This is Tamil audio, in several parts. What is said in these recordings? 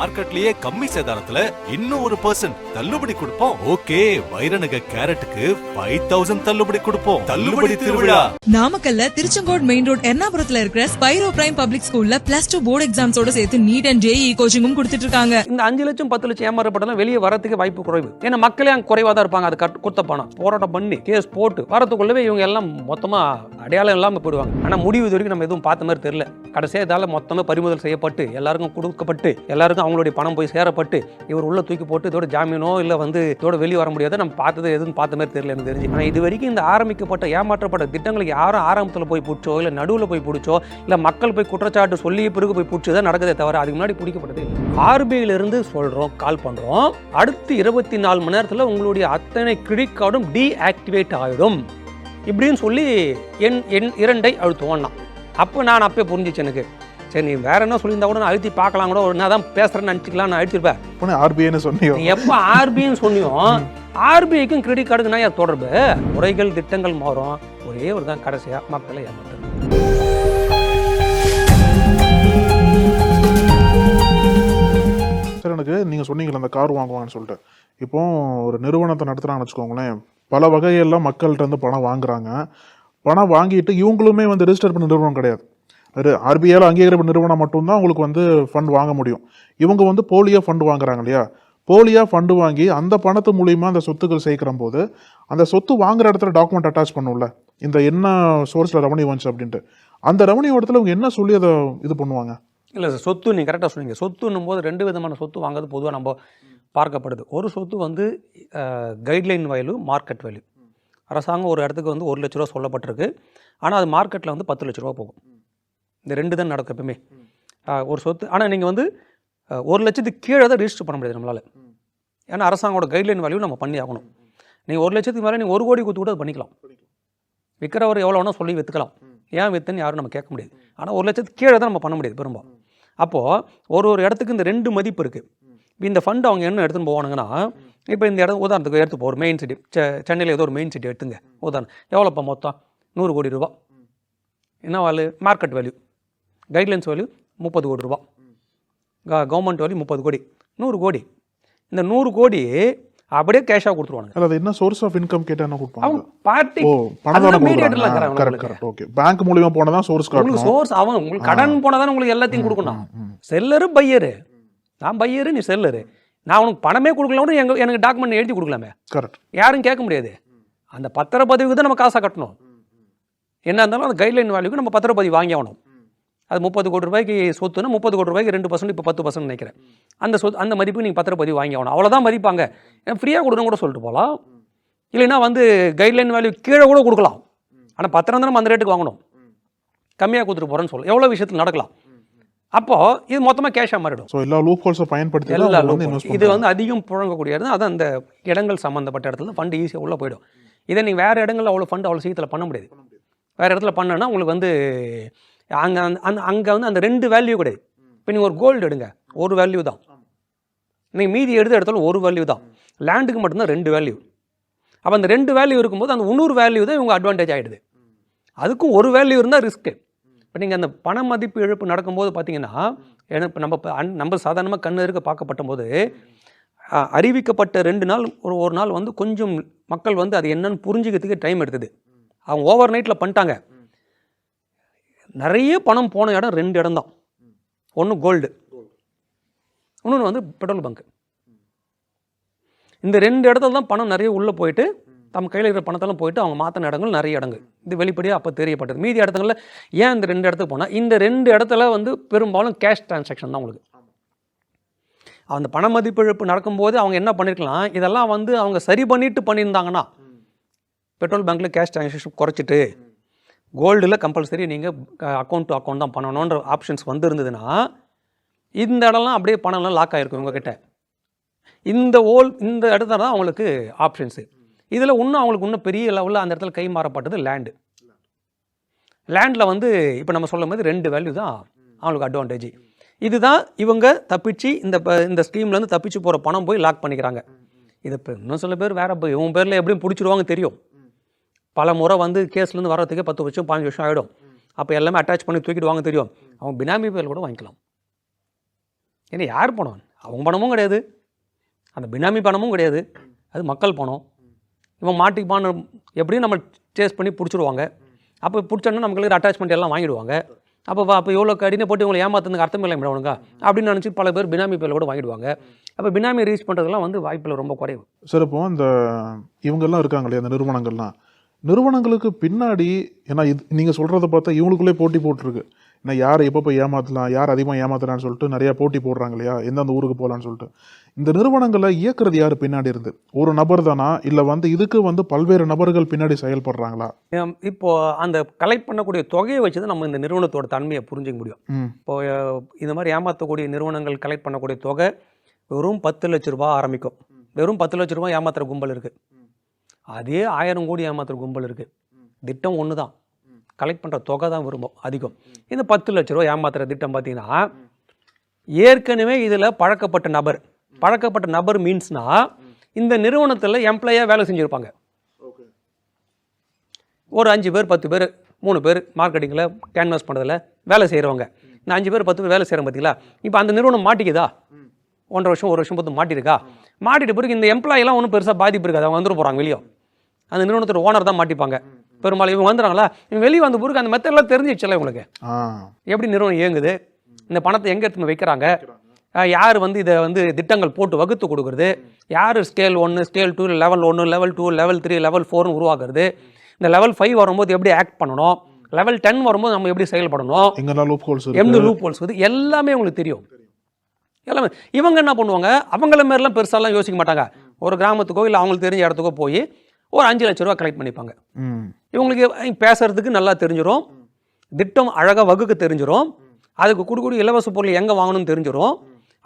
மார்க்கெட்லயே கம்மி சேதாரத்துல இன்னும் ஒரு பர்சன்ட் தள்ளுபடி கொடுப்போம். ஓகே வைரநக கேரட்டுக்கு ஃபைவ் தௌசண்ட் தள்ளுபடி கொடுப்போம். தள்ளுபடி திருவிழா. நாமக்கல்ல திருச்செங்கோடு மெயின் ரோட் எர்ணாபுரத்துல இருக்கிற ஸ்பைரோ பிரைம் பப்ளிக் ஸ்கூல்ல பிளஸ் டூ போர்டு எக்ஸாம்ஸோட சேர்த்து நீட் அண்ட் ஜேஇ கோச்சிங்கும் கொடுத்துட்டு இருக்காங்க. இந்த அஞ்சு லட்சம் பத்து லட்சம் ஏமாறப்பட்டலாம் வெளியே வரதுக்கு வாய்ப்பு குறைவு. ஏன்னா மக்களே அங்கே குறைவாக தான் இருப்பாங்க. அது கட் கொடுத்த பணம். போராட்டம் பண்ணி கேஸ் போட்டு வரத்துக்குள்ளவே இவங்க எல்லாம் மொத்தமாக அடையாளம் இல்லாமல் போயிடுவாங்க. ஆனால் முடிவு இது வரைக்கும் நம்ம எதுவும் பார்த்த மாதிரி தெரியல. கடைசியாக இதால் மொத்தமாக பறிமுதல் செய்யப்பட்டு எல்லாருக்கும் கொடுக்கப்பட்டு எல்லாருக்கும் அவங்களுடைய பணம் போய் சேரப்பட்டு இவர் உள்ள தூக்கி போட்டு இதோட ஜாமீனோ இல்லை வந்து இதோட வெளியே வர முடியாது நம்ம பார்த்தது எதுவும் பார்த்த மாதிரி தெரியல எனக்கு தெரிஞ்சு. ஆனால் இது வரைக்கும் இந்த ஆரம்பிக்கப்பட்ட ஏமாற்றப்பட்ட திட்டங்களுக்கு யாரும் ஆரம்பத்தில் போய் பிடிச்சோ இல்லை நடுவில் போய் பிடிச்சோ இல்லை மக்கள் போய் குற்றச்சாட்டு சொல்லி பிறகு போய் பிடிச்சி தான் நடக்குதே தவிர அதுக்கு முன்னாடி பிடிக்கப்பட்டது ஆர்பிஐல இருந்து சொல்கிறோம் கால் பண்ணுறோம் அடுத்து இருபத்தி நாலு மணி நேரத்தில் உங்களுடைய அத்தனை கிரெடிட் கார்டும் டீஆக்டிவேட் ஆகிடும் இப்படின்னு சொல்லி என் என் இரண்டை அழுத்துவோம்னா அப்போ நான் அப்போ புரிஞ்சிச்சு எனக்கு. சரி நீ வேற என்ன சொல்லியிருந்தா கூட நான் அழுத்தி பார்க்கலாம் கூட. ஒரு தான் பேசுகிறேன்னு நினச்சிக்கலாம் நான் அழுத்திருப்பேன் ஆர்பிஐன்னு சொன்னியோ? எப்போ ஆர்பிஐன்னு சொன்னியோ ஆர்பிஐக்கும் கிரெடிட் கார்டுக்கு நான் ஏன் தொடர்பு. முறைகள் திட்டங்கள் மாறும். ஒரே ஒரு தான் கடைசியாக மக்களை சார் எனக்கு நீங்க சொன்னீங்களே அந்த கார் வாங்குவாங்கன்னு சொல்லிட்டு. இப்போ ஒரு நிறுவனத்தை நடத்துறாங்கன்னு வச்சுக்கோங்களேன். பல வகையெல்லாம் மக்கள்கிட்ட இருந்து பணம் வாங்குறாங்க. பணம் வாங்கிட்டு இவங்களுமே வந்து ரெஜிஸ்டர் பண்ண நிறுவனம் கிடையாது. ஆர்பிஐயில் அங்கீகரிப்பு நிறுவனம் மட்டும்தான் உங்களுக்கு வந்து ஃபண்ட் வாங்க முடியும். இவங்க வந்து போலியோ ஃபண்ட் வாங்குறாங்க இல்லையா? போலியாக ஃபண்டு வாங்கி அந்த பணத்து மூலியமாக அந்த சொத்துக்கள் சேர்க்கிற போது அந்த சொத்து வாங்குற இடத்துல டாக்குமெண்ட் அட்டாச் பண்ணும்ல இந்த என்ன சோர்ஸில் ரெவன்யூ வந்துச்சு அப்படின்ட்டு அந்த ரெவன்யூ இடத்துல இவங்க என்ன சொல்லி அதை இது பண்ணுவாங்க? இல்லை சார் சொத்து நீங்கள் கரெக்டாக சொன்னீங்க. சொத்துன்னும் போது ரெண்டு விதமான சொத்து வாங்குறது பொதுவாக நம்ம பார்க்கப்படுது. ஒரு சொத்து வந்து கைட்லைன் வேல்யூ மார்க்கெட் வேல்யூ அரசாங்கம் ஒரு இடத்துக்கு வந்து ஒரு லட்ச ரூபா சொல்லப்பட்டிருக்கு. ஆனால் அது மார்க்கெட்டில் வந்து பத்து லட்ச ரூபா போகும். இந்த ரெண்டு தான் நடக்கும் எப்பவுமே. ஒரு சொத்து ஆனால் நீங்கள் வந்து ஒரு லட்சத்துக்கு கீழே தான் ரிஜிஸ்டர் பண்ண முடியாது நம்மளால். ஏன்னா அரசாங்கோட கைட்லைன் வேல்யூ நம்ம பண்ணி ஆகணும். நீங்கள் ஒரு லட்சத்துக்கு மேலே நீங்கள் ஒரு கோடி கொடுத்து கூட அது பண்ணிக்கலாம். விற்கிறவர் எவ்வளோ வேணால் சொல்லி விற்றுக்கலாம் ஏன் விற்றுன்னு யாரும் நம்ம கேட்க முடியாது. ஆனால் ஒரு லட்சத்துக்கு கீழே தான் நம்ம பண்ண முடியாது பெரும்பாலும். அப்போது ஒரு ஒரு இடத்துக்கு இந்த ரெண்டு மதிப்பு இருக்குது இப்போ இந்த ஃபண்ட் அவங்க என்ன எடுத்துன்னு போவானுங்கன்னா இப்போ இந்த இடம் உதாரணத்துக்கு எடுத்து ஒரு மெயின் சிட்டி சென்னையில் ஏதோ ஒரு மெயின் சிட்டி எடுத்துங்க. உதாரணம் எவ்வளோப்பா மொத்தம்? நூறு கோடி ரூபா. என்ன value market value guidelines value முப்பது கோடி ரூபா கவர்மெண்ட் வேல்யூ முப்பது கோடி. நூறு கோடி. இந்த நூறு கோடி அப்படியே கேஷாக கொடுத்துருவானுங்க. அல்ல அது என்ன சோர்ஸ் ஆஃப் இன்கம் கேட்டா என்ன கொடுப்பாங்க? அவங்க பார்ட்டி பணம் ஓகே பேங்க் மூலியமா போனா தான் சோர்ஸ் உங்களுக்கு சோர்ஸ் அவன் உங்களுக்கு கடன் போனால் தானே உங்களுக்கு எல்லாத்தையும் கொடுக்கணும். Seller buyer. நான் பையரு நீ செல்லரு. நான் உனக்கு பணமே கொடுக்கலன்னு எங்க எனக்கு டாக்குமெண்ட் எழுதி கொடுக்கலாமே. கரெக்ட் யாரும் கேட்க முடியாது. அந்த பத்திரப்பதிவுக்கு தான் நம்ம காசை கட்டணும். என்ன இருந்தாலும் அந்த கைட்லைன் வேல்யூக்கு நம்ம பத்திரப்பதிவு வாங்கி ஆகணும். அது முப்பது கோடி ரூபாய்க்கு சொத்துன்னா முப்பது கோடி ரூபாய்க்கு ரெண்டு பர்சன்ட் இப்போ பத்து பர்சன்ட் நினைக்கிறேன். அந்த சொத்து அந்த மதிப்பு நீங்கள் பத்திரப்பதிவு வாங்கி ஆகணும். அவ்வளோதான் மதிப்பாங்க. ஃப்ரீயாக கொடுக்கணும் கூட சொல்லிட்டு போகலாம். இல்லைன்னா வந்து கைட்லைன் வேல்யூ கீழே கூட கொடுக்கலாம். ஆனால் பத்திரம் தான் நம்ம அந்த ரேட்டுக்கு வாங்கணும். கம்மியாக கொடுத்துட்டு போகிறேன்னு சொல்லலாம் எவ்வளோ விஷயத்தில் நடக்கலாம். அப்போது இது மொத்தமாக கேஷாக மாறிடும். சோ எல்லா லூப் ஹோல்ஸை பயன்படுத்தி எல்லா இது வந்து அதிகம் புழங்கக்கூடியது. அது அந்த இடங்கள் சம்மந்தப்பட்ட இடத்துல ஃபண்டு ஈஸியாக உள்ளே போயிடும். இதை நீங்கள் வேறு இடங்கள்ல அவ்வளோ ஃபண்டு அவ்வளோ சீக்கிரத்தில் பண்ண முடியாது. வேறு இடத்துல பண்ணனா உங்களுக்கு வந்து அங்கே அந்த அங்கே வந்து அந்த ரெண்டு வேல்யூ கிடையாது இப்போ நீங்கள் ஒரு கோல்டு எடுங்க ஒரு வேல்யூ தான். நீங்கள் மீதி எடுத்த எடுத்தாலும் ஒரு வேல்யூ தான். லேண்டுக்கு மட்டும்தான் ரெண்டு வேல்யூ அப்போ அந்த ரெண்டு வேல்யூ இருக்கும்போது அந்த இன்னொரு வேல்யூ தான் இவங்க அட்வான்டேஜ் ஆகிடுது அதுக்கும் ஒரு வேல்யூ இருந்தால் ரிஸ்க்கு இப்போ நீங்கள் அந்த பண மதிப்பு இழப்பு நடக்கும்போது பார்த்தீங்கன்னா ஏன்னா இப்போ நம்ம அன்- நம்ம சாதாரணமாக கண்ணு இருக்க பார்க்கப்பட்ட போது அறிவிக்கப்பட்ட ரெண்டு நாள் ஒரு ஒரு நாள் வந்து கொஞ்சம் மக்கள் வந்து அது என்னன்னு புரிஞ்சுக்கிறதுக்கு டைம் எடுத்தது. அவங்க ஓவர் நைட்டில் பண்ணிட்டாங்க. நிறைய பணம் போன இடம் ரெண்டு இடம் தான். ஒன்று கோல்டு இன்னொன்று வந்து பெட்ரோல் பங்க் இந்த ரெண்டு இடத்துல தான் பணம் நிறைய உள்ளே போயிட்டு தம் கையில் இருக்கிற பணத்தெல்லாம் போயிட்டு அவங்க மாற்றின இடங்கள் நிறைய இடங்கள். இது வெளிப்படையாக அப்போ தெரியப்பட்டது. மீதி இடத்துல ஏன் இந்த ரெண்டு இடத்துக்கு போனால் இந்த ரெண்டு இடத்துல வந்து பெரும்பாலும் கேஷ் டிரான்சாக்ஷன் தான் உங்களுக்கு அந்த பண மதிப்பிழப்பு நடக்கும்போது அவங்க என்ன பண்ணியிருக்கலாம் இதெல்லாம் வந்து அவங்க சரி பண்ணிட்டு பண்ணியிருந்தாங்கன்னா பெட்ரோல் பேங்க்கில் கேஷ் டிரான்சாக்ஷன் குறைச்சிட்டு கோல்டில் கம்பல்சரி நீங்கள் அக்கௌண்ட் டு அக்கௌண்ட் தான் பண்ணணுன்ற ஆப்ஷன்ஸ் வந்துருந்ததுன்னா இந்த இடம்லாம் அப்படியே பணம்லாம் லாக் ஆகிருக்கும் உங்ககிட்ட இந்த ஓல் இந்த இடத்துல தான் அவங்களுக்கு ஆப்ஷன்ஸு இதில் இன்னும் அவங்களுக்கு இன்னும் பெரிய லெவலில் அந்த இடத்துல கை மாறப்பட்டது லேண்டு லேண்டில் வந்து இப்போ நம்ம சொல்லும் போது ரெண்டு வேல்யூ தான் அவங்களுக்கு அட்வான்டேஜ் இதுதான் இவங்க தப்பிச்சு இந்த இந்த ஸ்கீம்லேருந்து தப்பிச்சு போகிற பணம் போய் லாக் பண்ணிக்கிறாங்க. இது இப்போ இன்னும் சில பேர் வேறு இப்போ இவன் பேரில் எப்படியும் பிடிச்சிருவாங்க தெரியும். பல முறை வந்து கேஸ்லேருந்து வர்றதுக்கே பத்து வருஷம் பாஞ்சு வருஷம் ஆகிடும் அப்போ எல்லாமே அட்டாச் பண்ணி தூக்கிட்டு வாங்க தெரியும். அவன் பினாமி பேர் கூட வாங்கிக்கலாம். ஏன்னா யார் பணம்? அவங்க பணமும் கிடையாது. அந்த பினாமி பணமும் கிடையாது. அது மக்கள் பணம். இவன் மாட்டிப்பான்னு எப்படியும் நம்ம சேஸ் பண்ணி பிடிச்சிடுவாங்க அப்போ பிடிச்சோன்னா நமக்கு அட்டாச்மெண்ட் எல்லாம் வாங்கிடுவாங்க. அப்போ அப்போ எவ்வளோ கடின போட்டு இவங்களை ஏமாத்துறதுக்கு அர்த்தம் இல்லை மேடம் அப்படின்னு நினச்சி பல பேர் பினாமி பேரில் கூட வாங்கிடுவாங்க. அப்போ பினாமி ரீச் பண்ணுறதுலாம் வந்து வாய்ப்பில் ரொம்ப குறைவு. சிறப்பும் இந்த இவங்கெல்லாம் இருக்காங்க இல்லையா அந்த நிறுவனங்கள்லாம்? நிறுவனங்களுக்கு பின்னாடி ஏன்னா இது நீங்கள் சொல்கிறத பார்த்தா இவங்களுக்குள்ளே போட்டி போட்டிருக்கு. ஏன்னா யாரை எப்போ போய் ஏமாற்றலாம் யார் அதிகமாக ஏமாத்தலாம்னு சொல்லிட்டு நிறைய போட்டி போடுறாங்க இல்லையா? எந்தெந்த ஊருக்கு போகலான்னு சொல்லிட்டு. இந்த நிறுவனங்களை இயக்குறது யார் பின்னாடி இருந்து? ஒரு நபர் தானா? இல்லை வந்து இதுக்கு வந்து பல்வேறு நபர்கள் பின்னாடி செயல்படுறாங்களா? இப்போ அந்த கலெக்ட் பண்ணக்கூடிய தொகையை வச்சு தான் நம்ம இந்த நிறுவனத்தோட தன்மையை புரிஞ்சிக்க முடியும். இப்போ இந்த மாதிரி ஏமாற்றக்கூடிய நிறுவனங்கள் கலெக்ட் பண்ணக்கூடிய தொகை வெறும் பத்து லட்ச ரூபாய் ஆரம்பிக்கும். வெறும் பத்து லட்ச ரூபாய் ஏமாத்துற கும்பல் இருக்கு. அதே ஆயிரம் கோடி ஏமாத்துற கும்பல் இருக்கு. திட்டம் ஒன்று தான் கலெக்ட் பண்ணுற தொகை தான் விரும்பும் அதிகம். இந்த பத்து லட்ச ரூபாய் ஏமாத்துற திட்டம் பார்த்தீங்கன்னா ஏற்கனவே இதில் பழக்கப்பட்ட நபர். பழக்கப்பட்ட நபர் மீன்ஸ்னா இந்த நிறுவனத்தில் எம்ப்ளாயாக வேலை செஞ்சுருப்பாங்க. ஒரு அஞ்சு பேர் பத்து பேர் மூணு பேர் மார்க்கெட்டிங்கில் கேன்வாஸ் பண்ணுறதுல வேலை செய்கிறவங்க இந்த அஞ்சு பேர் பத்து பேர் வேலை செய்கிறோம் பார்த்தீங்களா இப்போ அந்த நிறுவனம் மாட்டிக்குதா? ஒன்றரை வருஷம் ஒரு வருஷம் பார்த்து மாட்டிருக்கா? மாட்டிட்ட பிறகு இந்த எம்ப்ளாயெல்லாம் ஒன்றும் பெருசாக பாதிப்பு இருக்காது. அவங்க வந்துட்டு போகிறாங்க வெளியே. அந்த நிறுவனத்தோட ஓனர் தான் மாட்டிப்பாங்க. பெரும்பாலும் இவங்க வந்துடுறாங்களா? இவங்க வெளியே வந்த பிறகு அந்த மெத்தட்லாம் தெரிஞ்சிடுச்சுல உங்களுக்கு எப்படி நிறுவனம் இயங்குது? இந்த பணத்தை எங்கே எடுத்து வைக்கிறாங்க? யார் வந்து இதை வந்து திட்டங்கள் போட்டு வகுத்து கொடுக்குறது? யார் ஸ்கேல் ஒன்று ஸ்கேல் டூ லெவல் ஒன்று level two level three level ஃபோர்னு உருவாக்குறது? இந்த லெவல் ஃபைவ் வரும்போது எப்படி ஆக்ட் பண்ணணும்? லெவல் டென் வரும்போது நம்ம எப்படி செயல்படணும்? எந்த லூப் ஹோல்ஸ் வந்து எல்லாமே உங்களுக்கு தெரியும். எல்லாமே. இவங்க என்ன பண்ணுவாங்க? அவங்கள மாரிலாம் பெருசாலாம் யோசிக்க மாட்டாங்க. ஒரு கிராமத்துக்கோ இல்லை அவங்களுக்கு தெரிஞ்ச இடத்துக்கோ போய் ஒரு அஞ்சு லட்ச ரூபா கலெக்ட் பண்ணிப்பாங்க. இவங்களுக்கு பேசுறதுக்கு நல்லா தெரிஞ்சிரும். திட்டம் அழகாக வகுக்க தெரிஞ்சிரும். அதுக்கு கொடுக்கக்கூடிய இலவச பொருள் எங்கே வாங்கணும்னு தெரிஞ்சிரும்.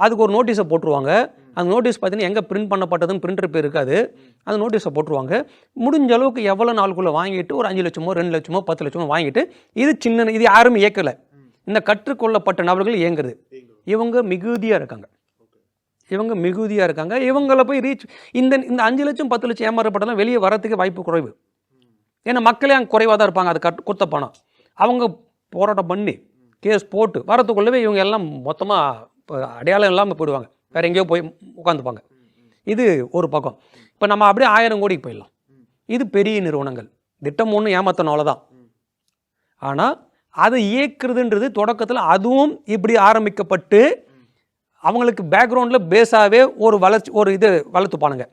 அதுக்கு ஒரு நோட்டீஸை போட்டுருவாங்க. அந்த நோட்டீஸ் பார்த்தீங்கன்னா எங்கே பிரிண்ட் பண்ணப்பட்டதுன்னு பிரிண்டர் பேர் இருக்காது. அந்த நோட்டீஸை போட்டுருவாங்க. முடிஞ்ச அளவுக்கு எவ்வளோ நாளுக்குள்ளே வாங்கிட்டு ஒரு அஞ்சு லட்சமோ ரெண்டு லட்சமோ பத்து லட்சமோ வாங்கிட்டு இது சின்ன இது யாரும் இயக்கலை. இந்த கற்றுக்கொள்ளப்பட்ட நபர்கள் இயங்குறது. இவங்க மிகுதியாக இருக்காங்க. இவங்க மிகுதியாக இருக்காங்க. இவங்களை போய் ரீச் இந்த இந்த அஞ்சு லட்சம் பத்து லட்சம் ஏமாறப்பட்டலாம் வெளியே வரத்துக்கு வாய்ப்பு குறைவு. ஏன்னா மக்களே அங்கே குறைவாக தான் இருப்பாங்க. அது கட் கொடுத்த பணம். அவங்க போராட்டம் பண்ணி கேஸ் போட்டு வரத்துக்குள்ளவே இவங்க எல்லாம் மொத்தமாக அடையாளம் இல்லாமல் போயிடுவாங்க. வேறு எங்கேயோ போய் உட்காந்துப்பாங்க இது ஒரு பக்கம். இப்போ நம்ம அப்படியே ஆயிரம் கோடிக்கு போயிடலாம். இது பெரிய நிறுவனங்கள். திட்டம் ஒன்று ஏமாத்தனால தான் ஆனால் அதை இயக்குறதுன்றது தொடக்கத்தில் அதுவும் இப்படி ஆரம்பிக்கப்பட்டு அவங்களுக்கு பேக்ரவுண்டில் பேஸாகவே ஒரு வளர்ச்சி ஒரு இது வளர்த்துப்பானுங்க.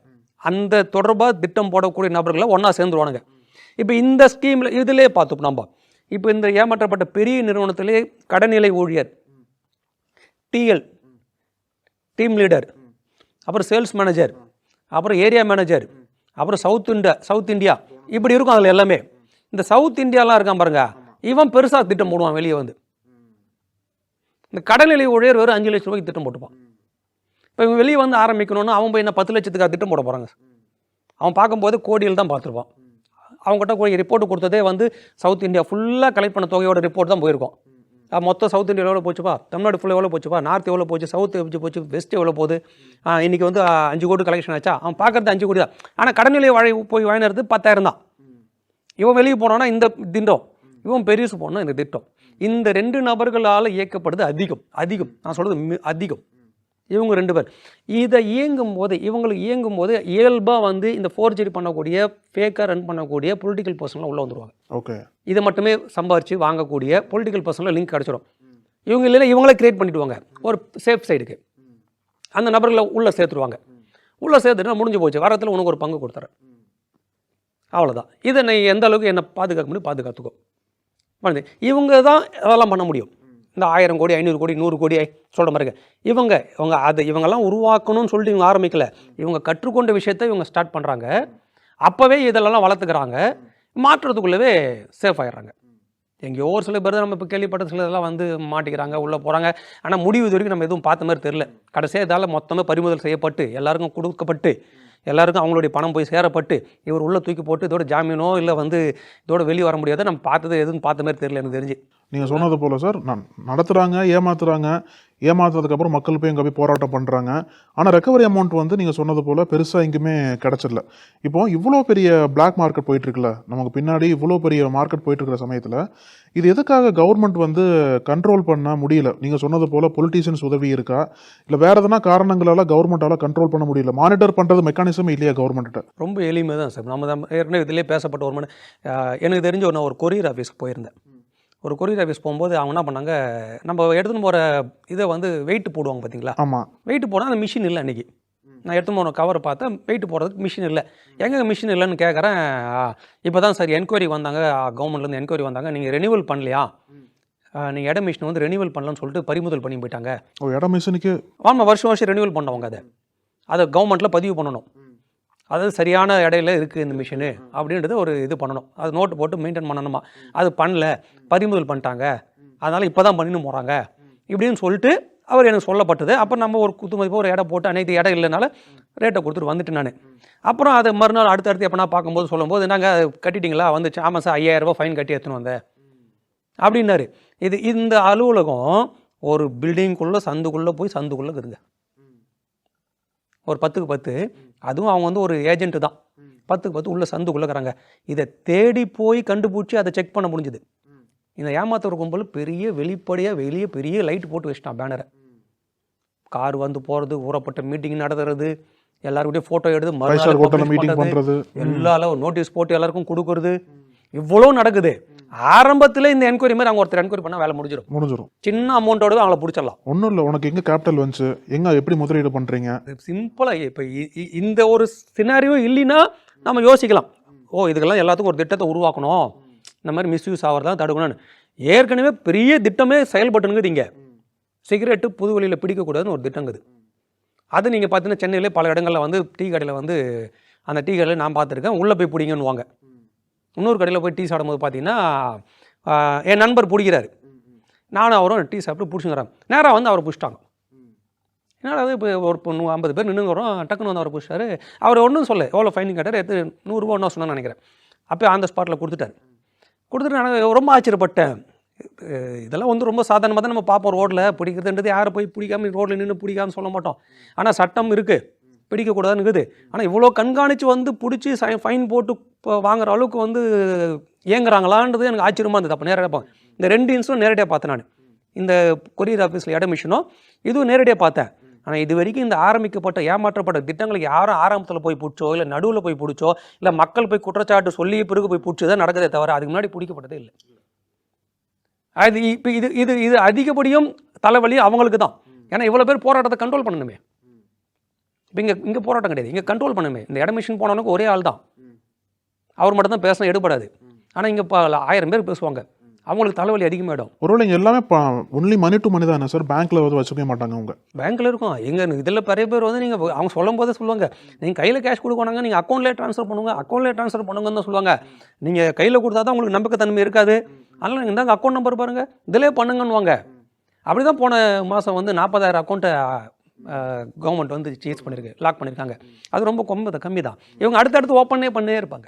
அந்த தொடர்பாக திட்டம் போடக்கூடிய நபர்களை ஒன்றா சேர்ந்துருவானுங்க. இப்போ இந்த ஸ்கீமில் இதிலே பார்த்துப்போம் நம்ம இப்போ இந்த ஏமாற்றப்பட்ட பெரிய நிறுவனத்திலே கடைநிலை ஊழியர் டிஎல் டீம் லீடர் அப்புறம் சேல்ஸ் மேனேஜர் அப்புறம் ஏரியா மேனேஜர் அப்புறம் சவுத் இந்தியா சவுத் இந்தியா இப்படி இருக்கும் அதில் எல்லாமே. இந்த சவுத் இந்தியாலாம் இருக்கான் பாருங்க. இவன் பெருசாக திட்டம் போடுவான் வெளியே வந்து. இந்த கடநிலை ஊழியர் வெறும் அஞ்சு லட்சம் ரூபாய்க்கு திட்டம் போட்டுப்பான். இப்போ இவன் வெளியே வந்து ஆரம்பிக்கணும்னா அவன் போய் என்ன பத்து லட்சத்துக்காக திட்டம் போட போகிறாங்க அவன் பார்க்கும்போது கோடியில் தான் பார்த்துருப்பான். அவங்ககிட்ட கூட ரிப்போர்ட் கொடுத்ததே வந்து சவுத் இந்தியா ஃபுல்லாக கலெக்ட் பண்ண தொகையோட ரிப்போர்ட் தான் போயிருக்கோம். மொத்தம் சவுத் இந்தியா எவ்வளோ போச்சுப்பா? தமிழ்நாடு ஃபுல்லாக எவ்வளோ போச்சுப்பா? நார்த் எவ்வளோ போச்சு? சவுத் எப்படி போச்சு? வெஸ்ட் எவ்வளோ போகுது? இன்றைக்கி இன்னைக்கு வந்து அஞ்சு கோடி கலெக்ஷன் ஆச்சா? அவன் பார்க்குறது அஞ்சு கோடி தான். ஆனால் கடநிலை வாழை போய் வாங்கினது பத்தாயிரம் தான். இவன் வெளியே போனோன்னா இந்த திண்டம் இவன் பெரிய போனா இந்த திட்டம். இந்த ரெண்டு நபர்களால் இயக்கப்படுது அதிகம் அதிகம். நான் சொல்றது மி- அதிகம். இவங்க ரெண்டு பேர். இதை இயங்கும் போது இவங்களுக்கு இயங்கும் போது இயல்பாக வந்து இந்த ஃபோர்ஜரி பண்ணக்கூடிய ஃபேக்காக ரன் பண்ணக்கூடிய பொலிட்டிக்கல் பர்சன்லாம் உள்ளே வந்துருவாங்க. ஓகே. இதை மட்டுமே சம்பாரித்து வாங்கக்கூடிய பொலிட்டிக்கல் பர்சனில் லிங்க் கிடச்சிடும் இவங்க இல்லைன்னா இவங்களே கிரியேட் பண்ணிடுவாங்க. ஒரு சேஃப் சைடுக்கு அந்த நபர்களை உள்ளே சேர்த்துருவாங்க. உள்ளே சேர்த்துட்டு முடிஞ்சு போச்சு. வாரத்தில் உனக்கு ஒரு பங்கு கொடுத்துறேன். அவ்வளோதான் இதை நீ எந்த அளவுக்கு என்னை பாதுகாக்க முடியும் பாதுகாத்துக்கோ. பண்ணுது இவங்க தான் அதெல்லாம் பண்ண முடியும். இந்த ஆயிரம் கோடி ஐநூறு கோடி நூறு கோடி சொல்கிற மாதிரி இவங்க இவங்க அதை இவங்கெல்லாம் உருவாக்கணும்னு சொல்லிட்டு இவங்க ஆரம்பிக்கல. இவங்க கற்றுக்கொண்ட விஷயத்தை இவங்க ஸ்டார்ட் பண்ணுறாங்க அப்போவே இதெல்லாம் வளர்த்துக்கிறாங்க. மாற்றுறதுக்குள்ளவே சேஃப் ஆகிடுறாங்க எங்கேயோ ஒரு சில பேர் தான் நம்ம இப்போ கேள்விப்பட்ட சில இதெல்லாம் வந்து மாட்டிக்கிறாங்க உள்ளே போகிறாங்க ஆனால் முடிவு இது வரைக்கும் நம்ம எதுவும் பார்த்த மாதிரி தெரில கடைசியாக இதால் மொத்தமாக பறிமுதல் செய்யப்பட்டு எல்லாருக்கும் கொடுக்கப்பட்டு எல்லாருக்கும் அவங்களுடைய பணம் போய் சேரப்பட்டு இவர் உள்ளே தூக்கி போட்டு இதோட ஜாமீனோ இல்லை வந்து இதோட வெளியே வர முடியாத நம்ம பார்த்தது எதுவும் பார்த்த மாதிரி தெரியல எனக்கு தெரிஞ்சு. நீங்கள் சொன்னது போல் சார் நான் நடத்துகிறாங்க ஏமாத்துறாங்க ஏமாத்துறதுக்கப்புறம் மக்கள் போய் இங்கே போய் போராட்டம் பண்ணுறாங்க ஆனால் ரெக்கவரி அமௌண்ட் வந்து நீங்கள் சொன்னது போல் பெருசாக எங்கேயுமே கிடச்சிடல. இப்போ இவ்வளோ பெரிய பிளாக் மார்க்கெட் போயிட்டுருக்குல்ல நமக்கு பின்னாடி இவ்வளோ பெரிய மார்க்கெட் போயிட்டுருக்கிற சமயத்தில் இது எதுக்காக கவர்மெண்ட் வந்து கண்ட்ரோல் பண்ண முடியல? நீங்கள் சொன்னது போல் பொலிட்டீஷியன்ஸ் உதவி இருக்கா? இல்லை வேறு எதனா காரணங்களால் கவர்மெண்ட்டால் கண்ட்ரோல் பண்ண முடியல? மானிட்டர் பண்ணுறது மெக்கானிசம் இல்லையா கவர்மெண்ட்ட ரொம்ப எளிமை தான் சார். நம்ம தான் ஏற்கனவே இதிலே பேசப்பட்ட ஒரு மணி எனக்கு தெரிஞ்ச ஒரு நான் ஒரு கொரியர் ஆஃபீஸ்க்கு போயிருந்தேன். ஒரு கொரியர் ஆஃபீஸ் போகும்போது அவங்க என்ன பண்ணாங்க நம்ம எடுத்துன்னு போகிற இதை வந்து வெயிட் போடுவாங்க பார்த்தீங்களா? ஆமாம் வெயிட் போனால் அந்த மிஷின் இல்லை அன்றைக்கி நான் எடுத்து போன கவர் பார்த்தேன் வெயிட் போடுறதுக்கு மிஷின் இல்லை. எங்கே மிஷின் இல்லைன்னு கேட்குறேன் இப்போ தான் சார் என்கொயரி வந்தாங்க கவர்மெண்ட்லேருந்து என்கொயரி வந்தாங்க நீங்கள் ரெனியூவல் பண்ணலையா? நீங்கள் இட மிஷின் வந்து ரெனியூவல் பண்ணலன்னு சொல்லிட்டு பறிமுதல் பண்ணி போயிட்டாங்க. இடம் மிஷினுக்கு ஆமாம் வருஷம் வருஷம் ரெனியூவல் பண்ணவங்க அதை. அதை கவர்மெண்ட்டில் பதிவு பண்ணணும். அது சரியான இடையில இருக்குது இந்த மிஷினு அப்படின்றத ஒரு இது பண்ணணும். அது நோட்டு போட்டு மெயின்டைன் பண்ணணுமா? அது பண்ணல பறிமுதல் பண்ணிட்டாங்க. அதனால் இப்போ தான் பண்ணின்னு போகிறாங்க இப்படின்னு சொல்லிட்டு அவர் எனக்கு சொல்லப்பட்டது. அப்போ நம்ம ஒரு குத்து மதிப்பாக ஒரு இடம் போட்டு அனைத்து இடம் இல்லைனால ரேட்டை கொடுத்துட்டு வந்துட்டேன் நான். அப்புறம் அது மறுநாள் அடுத்தடுத்து அடுத்து பார்க்கும்போது சொல்லும்போது நாங்கள் கட்டிட்டீங்களா? வந்து ஆமாம் சார் ஐயாயிரம் ரூபாய் ஃபைன் கட்டி எடுத்துன்னு வந்தேன் அப்படின்னாரு. இது இந்த அலுவலகம் ஒரு பில்டிங்குள்ளே சந்துக்குள்ளே போய் சந்துக்குள்ளே இருக்குதுங்க. ஒரு பத்துக்கு பத்து. அதுவும் அவங்க வந்து ஒரு ஏஜென்ட்டு தான். பத்துக்கு பத்து உள்ள சந்துக்குள்ளே இருக்கிறாங்க. இதை தேடி போய் கண்டுபிடிச்சி அதை செக் பண்ண முடிஞ்சுது. இந்த ஏமாத்துற கும்பல் பெரிய வெளிப்படையாக வெளியே பெரிய லைட் போட்டு வச்சிட்டான் பேனரை கார் வந்து போகிறது ஊறப்பட்ட மீட்டிங் நடத்துறது எல்லாருக்கிட்டையும் ஃபோட்டோ எடுத்து. பண்ணுறது எல்லாரும் நோட்டீஸ் போட்டு எல்லாருக்கும் கொடுக்கறது. இவ்வளோ நடக்குது. ஆரம்பத்தில் இந்த என்கொயரி மாதிரி அவங்க ஒருத்தர் என்கொயரி பண்ணால் வேலை முடிஞ்சிடும் முடிஞ்சிடும் சின்ன அமௌண்ட்டோட அவங்கள பிடிச்சிடலாம். ஒன்றும் இல்லை உனக்கு எங்கே கேபிட்டல் வந்துச்சு? எங்கே எப்படி முதலீடு பண்ணுறீங்க சிம்பிளாக இப்போ இந்த ஒரு சினாரியோ இல்லைன்னா நம்ம யோசிக்கலாம். ஓ இதுக்கெல்லாம் எல்லாத்துக்கும் ஒரு திட்டத்தை உருவாக்கணும். இந்த மாதிரி மிஸ்யூஸ் ஆகிறதா தடுக்கணும்னு. ஏற்கனவே பெரிய திட்டமே செயல்பட்டுனுங்குது இங்கே. சிகரெட்டு புது வழியில் பிடிக்கக்கூடாதுன்னு ஒரு திட்டங்குது. அது நீங்கள் பார்த்தீங்கன்னா சென்னையிலே பல இடங்களில் வந்து டீ கடையில் வந்து அந்த டீ கடையில் நான் பார்த்துருக்கேன் உள்ளே போய் பிடிங்கன்னுவாங்க. இன்னொரு கடையில் போய் டீ சாப்பிடும்போது பார்த்தீங்கன்னா என் நண்பர் பிடிக்கிறாரு. நானும் அவரும் டீ சாப்பிட்டு பிடிச்சிங்கிறேன் நேராக வந்து அவரை பிடிச்சிட்டாங்க. என்னடா அது இப்போ ஒரு பொண்ணு ஐம்பது பேர் நின்றுங்கிறோம் டக்குன்னு வந்து அவரை பிடிச்சாரு அவர் ஒன்றும் சொல்ல எவ்வளோ ஃபைன் கேட்டார் எடுத்து நூறுரூவா ஒன்றா சொன்னான்னு நினைக்கிறேன். அப்போ அந்த ஸ்பாட்டில் கொடுத்துட்டாரு. கொடுத்துட்டு நான் ரொம்ப ஆச்சரியப்பட்டேன். இதெல்லாம் வந்து ரொம்ப சாதாரணமாக தான் நம்ம பார்ப்போம் ரோட்டில் பிடிக்கிறதுன்றது யாரை போய் பிடிக்காம ரோட்டில் நின்று பிடிக்காம சொல்ல மாட்டோம். ஆனால் சட்டம் இருக்குது பிடிக்கக்கூடாதுன்னு இருக்குது ஆனால் இவ்வளோ கண்காணித்து வந்து பிடிச்சி ஃபைன் போட்டு இப்போ வாங்குற அளவுக்கு வந்து இயங்குறாங்களான்றது எனக்கு ஆச்சரியமாக இருந்தது. அப்போ நேரடியாக பார்ப்பேன் இந்த ரெண்டு இன்ஸும் நேரடியாக பார்த்தேன் நான். இந்த கொரியர் ஆஃபீஸில் இட மிஷினோ இதுவும் நேரடியாக பார்த்தேன். ஆனால் இது வரைக்கும் இந்த ஆரம்பிக்கப்பட்ட ஏமாற்றப்பட்ட திட்டங்களுக்கு யாரும் ஆரம்பத்தில் போய் பிடிச்சோ இல்லை நடுவில் போய் பிடிச்சோ இல்லை மக்கள் போய் குற்றச்சாட்டு சொல்லி பிறகு போய் பிடிச்சி தான் நடக்கதே தவிர அதுக்கு முன்னாடி பிடிக்கப்பட்டதே இல்லை. அது இப்போ இது இது இது அதிகப்படியும் தலைவலி அவங்களுக்கு தான் ஏன்னா இவ்வளோ பேர் போராட்டத்தை கண்ட்ரோல் பண்ணணுமே. இப்போ இங்கே இங்கே போராட்டம் கிடையாது. இங்கே கண்ட்ரோல் பண்ணணுமே இந்த இட மிஷின் போனவனுக்கு ஒரே ஆள் தான். அவர் மட்டும் தான் பேசினா எடுபடாது ஆனால் இங்கே இப்போ ஆயிரம் பேர் பேசுவாங்க. அவங்களுக்கு தலைவலி அதிகமாகிடும் ஒருவேளை இங்கே எல்லாமே ஒன்லி மணி டு மணி தானே சார் பேங்க்கில் வந்து வச்சுக்கவே மாட்டாங்க அவங்க. பேங்க்கில் இருக்கும். எங்க இதில் நிறைய பேர் வந்து நீங்கள் அவங்க சொல்லும் போதே சொல்லுவாங்க. நீங்கள் கையில் கேஷ் கொடுக்கணுங்க நீங்கள் அக்கௌண்ட்லேயே ட்ரான்ஸ்ஃபர் பண்ணுங்க அக்கௌண்ட்லேயே ட்ரான்ஸ்ஃபர் பண்ணுங்கன்னு தான் சொல்லுவாங்க. நீங்கள் கையில் கொடுத்தா தான் உங்களுக்கு நம்பிக்கைத்தன்மை இருக்காது. அதனால் நீங்கள் இந்தாங்க அக்கௌண்ட் நம்பர் பாருங்கள் இதிலே பண்ணுங்கன்னுவாங்க. அப்படி தான் போன மாதம் வந்து நாற்பதாயிரம் அக்கௌண்ட்டை கவர்மெண்ட் வந்து சீஸ் பண்ணியிருக்கு லாக் பண்ணியிருக்காங்க அது ரொம்ப கொம்ப கம்மி தான் இவங்க அடுத்தடுத்து ஓப்பனே பண்ணே இருப்பாங்க.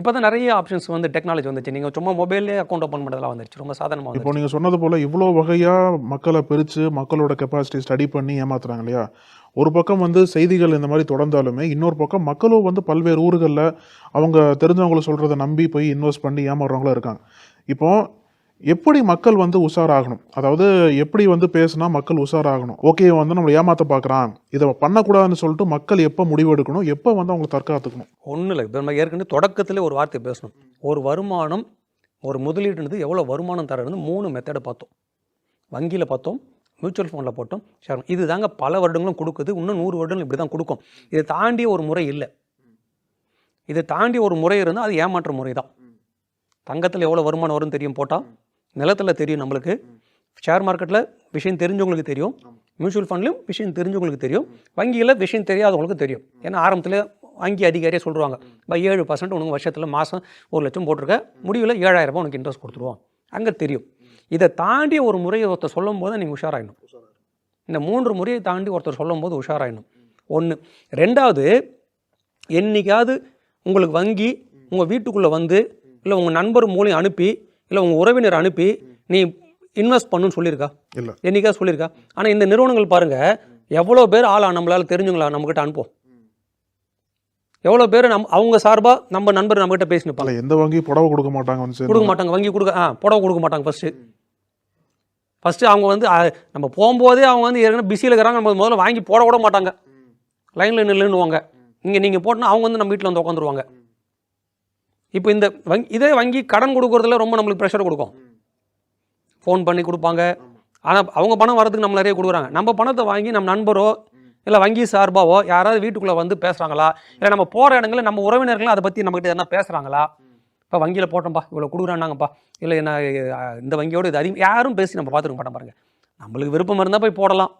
இப்போ தான் நிறைய ஆப்ஷன்ஸ் வந்து டெக்னாலஜி வந்துச்சு. நீங்கள் சும்மா மொபைல்லே அக்கௌண்ட் ஓப்பன் பண்ணுறதுலாம் வந்துருச்சு. ரொம்ப சாதாரணமாக இப்போ நீங்கள் சொன்னது போல் இவ்வளோ வகையாக மக்களை பிரித்து மக்களோட கெப்பாசிட்டி ஸ்டடி பண்ணி ஏமாத்துறாங்க இல்லையா? ஒரு பக்கம் வந்து செய்திகள் இந்த மாதிரி தொடர்ந்தாலுமே இன்னொரு பக்கம் மக்களும் வந்து பல்வேறு ஊர்களில் அவங்க தெரிஞ்சவங்கள சொல்கிறத நம்பி போய் இன்வெஸ்ட் பண்ணி ஏமாறுறவங்களும் இருக்காங்க. இப்போ எப்படி மக்கள் வந்து உஷாராகணும்? அதாவது எப்படி வந்து பேசுனா மக்கள் உஷாராகணும்? ஓகே வந்து நம்மளை ஏமாத்த பார்க்குறான். இதை பண்ணக்கூடாதுன்னு சொல்லிட்டு மக்கள் எப்போ முடிவெடுக்கணும் எப்போ வந்து அவங்களை தற்காத்துக்கணும்? ஒன்றும் இல்லை. இப்போ நம்ம ஏற்கனவே தொடக்கத்தில் ஒரு வார்த்தை பேசணும். ஒரு வருமானம் ஒரு முதலீடுன்றது எவ்வளோ வருமானம் தரது மூணு மெத்தடை பார்த்தோம். வங்கியில் பார்த்தோம் மியூச்சுவல் ஃபண்டில் போட்டோம் ஷேர் இது தாங்க பல வருடங்களும் கொடுக்குது. இன்னும் நூறு வருடங்கள் இப்படி தான் கொடுக்கும். இதை தாண்டி ஒரு முறை இல்லை. இதை தாண்டி ஒரு முறை இருந்தால் அது ஏமாற்ற முறை தான் தங்கத்தில் எவ்வளோ வருமானம் வரும்னு தெரியும்? போட்டால் நிலத்தில் தெரியும் நம்மளுக்கு. ஷேர் மார்க்கெட்டில் விஷயம் தெரிஞ்சவங்களுக்கு தெரியும். மியூச்சுவல் ஃபண்ட்லையும் விஷயம் தெரிஞ்சவங்களுக்கு தெரியும். வங்கியில் விஷயம் தெரியாதவங்களுக்கு தெரியும். ஏன்னா ஆரம்பத்தில் வங்கி அதிகாரியே சொல்லுவாங்க இப்போ ஏழு பர்சன்ட் உனக்கு வருஷத்தில் மாதம் ஒரு லட்சம் போட்டிருக்க. முடிவில் ஏழாயிரம் ரூபாய் உனக்கு இன்ட்ரெஸ்ட் கொடுத்துருவோம். அங்கே தெரியும். இதை தாண்டி ஒரு முறையை ஒருத்தர் சொல்லும் போது நீங்கள் உஷாராயிடணும். இந்த மூன்று முறையை தாண்டி ஒருத்தர் சொல்லும் போது உஷாராயிடணும் ஒன்று ரெண்டாவது என்னைக்காவது உங்களுக்கு வங்கி உங்கள் வீட்டுக்குள்ளே வந்து இல்லை உங்கள் நண்பர் மூலியம் அனுப்பி இல்லை உங்கள் உறவினர் அனுப்பி நீ இன்வெஸ்ட் பண்ணுன்னு சொல்லியிருக்கா? இல்ல. என்னைக்கா சொல்லியிருக்கா? ஆனால் இந்த நிறுவனங்கள் பாருங்க எவ்வளோ பேர் ஆளா நம்மளால தெரிஞ்சுங்களா நம்மகிட்ட அனுப்போம் எவ்வளோ பேர் நம் அவங்க சார்பாக நம்ம நண்பர் நம்மகிட்ட பேசி நிற்பாங்க அல்ல எந்த வங்கி புடவை கொடுக்க மாட்டாங்க. கொடுக்க மாட்டாங்க வங்கி கொடுக்க ஆ புடவை கொடுக்க மாட்டாங்க ஃபஸ்ட்டு ஃபஸ்ட்டு அவங்க வந்து நம்ம போகும்போதே அவங்க வந்து ஏற்கனவே பிஸியில் இருக்கிறாங்க நம்ம முதல்ல வாங்கி போட கூட மாட்டாங்க. லைனில் நில்லுன்னுவாங்க. இங்கே நீங்கள் போட்டோன்னா அவங்க வந்து நம்ம வீட்டில் வந்து உட்காந்துருவாங்க. இப்போ இந்த வங்கி இதே வங்கி கடன் கொடுக்குறதுல ரொம்ப நம்மளுக்கு ப்ரெஷர் கொடுக்கும். ஃபோன் பண்ணி கொடுப்பாங்க. ஆனால் அவங்க பணம் வரதுக்கு நம்ம நிறைய கொடுக்குறாங்க. நம்ம பணத்தை வாங்கி நம்ம நண்பரோ இல்லை வங்கி சார்பாவோ யாராவது வீட்டுக்குள்ளே வந்து பேசுகிறாங்களா இல்லை நம்ம போகிற இடங்களில் நம்ம உறவினர்களும் அதை பற்றி நம்மகிட்ட எதனா பேசுகிறாங்களா இப்போ வங்கியில் போட்டோம்ப்பா இவ்வளோ கொடுக்குறான்னாங்கப்பா. இல்லை என்ன இந்த வங்கியோட இது அதிகம் யாரும் பேசி நம்ம பார்த்துருக்க மாட்டோம் பாருங்கள் நம்மளுக்கு விருப்பம் இருந்தால் போய் போடலாம்.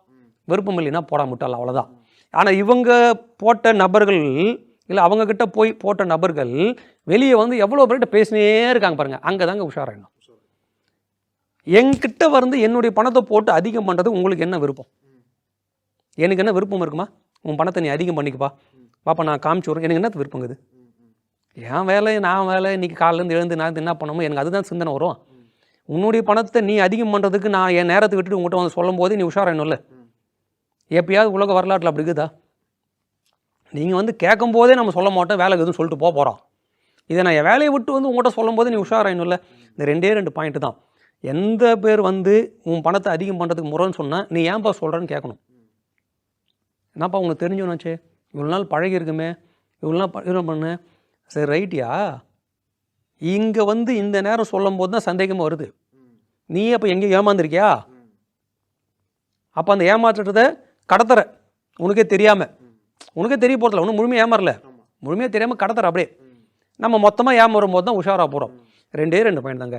விருப்பம் இல்லைன்னா போட முட்டாள் அவ்வளோதான் ஆனால் இவங்க போட்ட நபர்கள் இல்லை அவங்கக்கிட்ட போய் போட்ட நபர்கள் வெளியே வந்து எவ்வளோ பேர்கிட்ட பேசினே இருக்காங்க பாருங்கள் அங்கே தாங்க உஷாராயிடணும். என்கிட்ட வந்து என்னுடைய பணத்தை போட்டு அதிகம் பண்ணுறது உங்களுக்கு என்ன விருப்பம்? எனக்கு என்ன விருப்பம் இருக்குமா? உன் பணத்தை நீ அதிகம் பண்ணிக்கப்பா. பாப்பா நான் காமிச்சு விட்றேன். எனக்கு என்ன விருப்பங்குது என் வேலை நான் வேலை. இன்றைக்கி காலையிலேருந்து எழுந்து நான் என்ன பண்ணணுமோ எனக்கு அதுதான் சிந்தனை வரும். உன்னுடைய பணத்தை நீ அதிகம் பண்ணுறதுக்கு நான் என் நேரத்தை விட்டுட்டு உங்கள்கிட்ட வந்து சொல்லும் போது நீ உஷாராயணும்ல எப்பயாவது உலக வரலாற்றில் அப்படி இருக்குதா? நீங்கள் வந்து கேட்கும் போதே நம்ம சொல்ல மாட்டோம் வேலை எதுவும் சொல்லிட்டு போக போகிறோம் இதை நான் என் வேலையை விட்டு வந்து உங்கள்கிட்ட சொல்லும் போது நீ உஷாராயணும்ல இந்த ரெண்டே ரெண்டு பாயிண்ட் தான். எந்த பேர் வந்து உன் பணத்தை அதிகம் பண்ணுறதுக்கு முறைன்னு சொன்னால் நீ ஏன்பா சொல்கிறேன்னு கேட்கணும். என்னப்பா உனக்கு தெரிஞ்சவனாச்சே? இவ்வளோ நாள் பழகி இருக்குமே இவ்வளோ நாள் ப- பண்ணு? சரி ரைட்டியா இங்கே வந்து இந்த நேரம் சொல்லும் போது தான் சந்தேகமாக வருது. நீ அப்போ எங்கேயும் ஏமாந்துருக்கியா? அப்போ அந்த ஏமாற்றுறத கடத்துற. உனக்கே தெரியாமல் உனக்கே தெரிய போகிறதில்ல ஒன்றும் முழுமையாக ஏமாறல. முழுமையாக தெரியாமல் கடத்துற அப்படியே. நம்ம மொத்தமாக ஏமாறும் போது தான் உஷாராக போகிறோம் ரெண்டே ரெண்டு பாயிண்ட் தாங்க.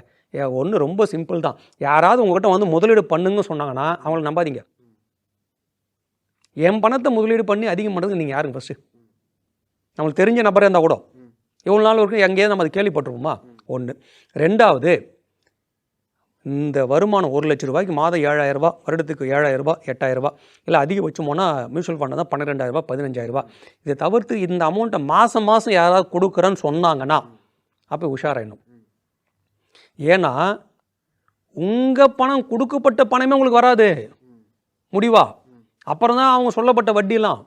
ஒன்று ரொம்ப சிம்பிள் தான். யாராவது உங்ககிட்ட வந்து முதலீடு பண்ணுங்க சொன்னாங்கன்னா அவங்கள நம்பாதீங்க. என் பணத்தை முதலீடு பண்ணி அதிகம் பண்ணுறதுக்கு நீங்கள் யாருங்க ஃபஸ்ட்டு நம்மளுக்கு தெரிஞ்ச நபரே இருந்தால் கூட. இவ்வளோ நாள் வரைக்கும் எங்கேயாவது நம்ம அதை கேள்விப்பட்டிருப்போமா? ஒன்று ரெண்டாவது இந்த வருமானம் ஒரு லட்ச ரூபாய்க்கு மாதம் ஏழாயிரம் வருடத்துக்கு ஏழாயிரம் எட்டாயிரரூபா இல்லை அதிகபட்சம் போனால் மியூச்சுவல் ஃபண்டு தான் பன்னிரெண்டாயிரரூபா பதினஞ்சாயிரரூபா இதை தவிர்த்து இந்த அமௌண்ட்டை மாதம் மாதம் யாராவது கொடுக்குறேன்னு சொன்னாங்கன்னா அப்போ உஷாராயிடணும். ஏன்னா உங்கள் பணம் கொடுக்கப்பட்ட பணமே உங்களுக்கு வராது. முடிவா? அப்புறம் தான் அவங்க சொல்லப்பட்ட வட்டிலாம்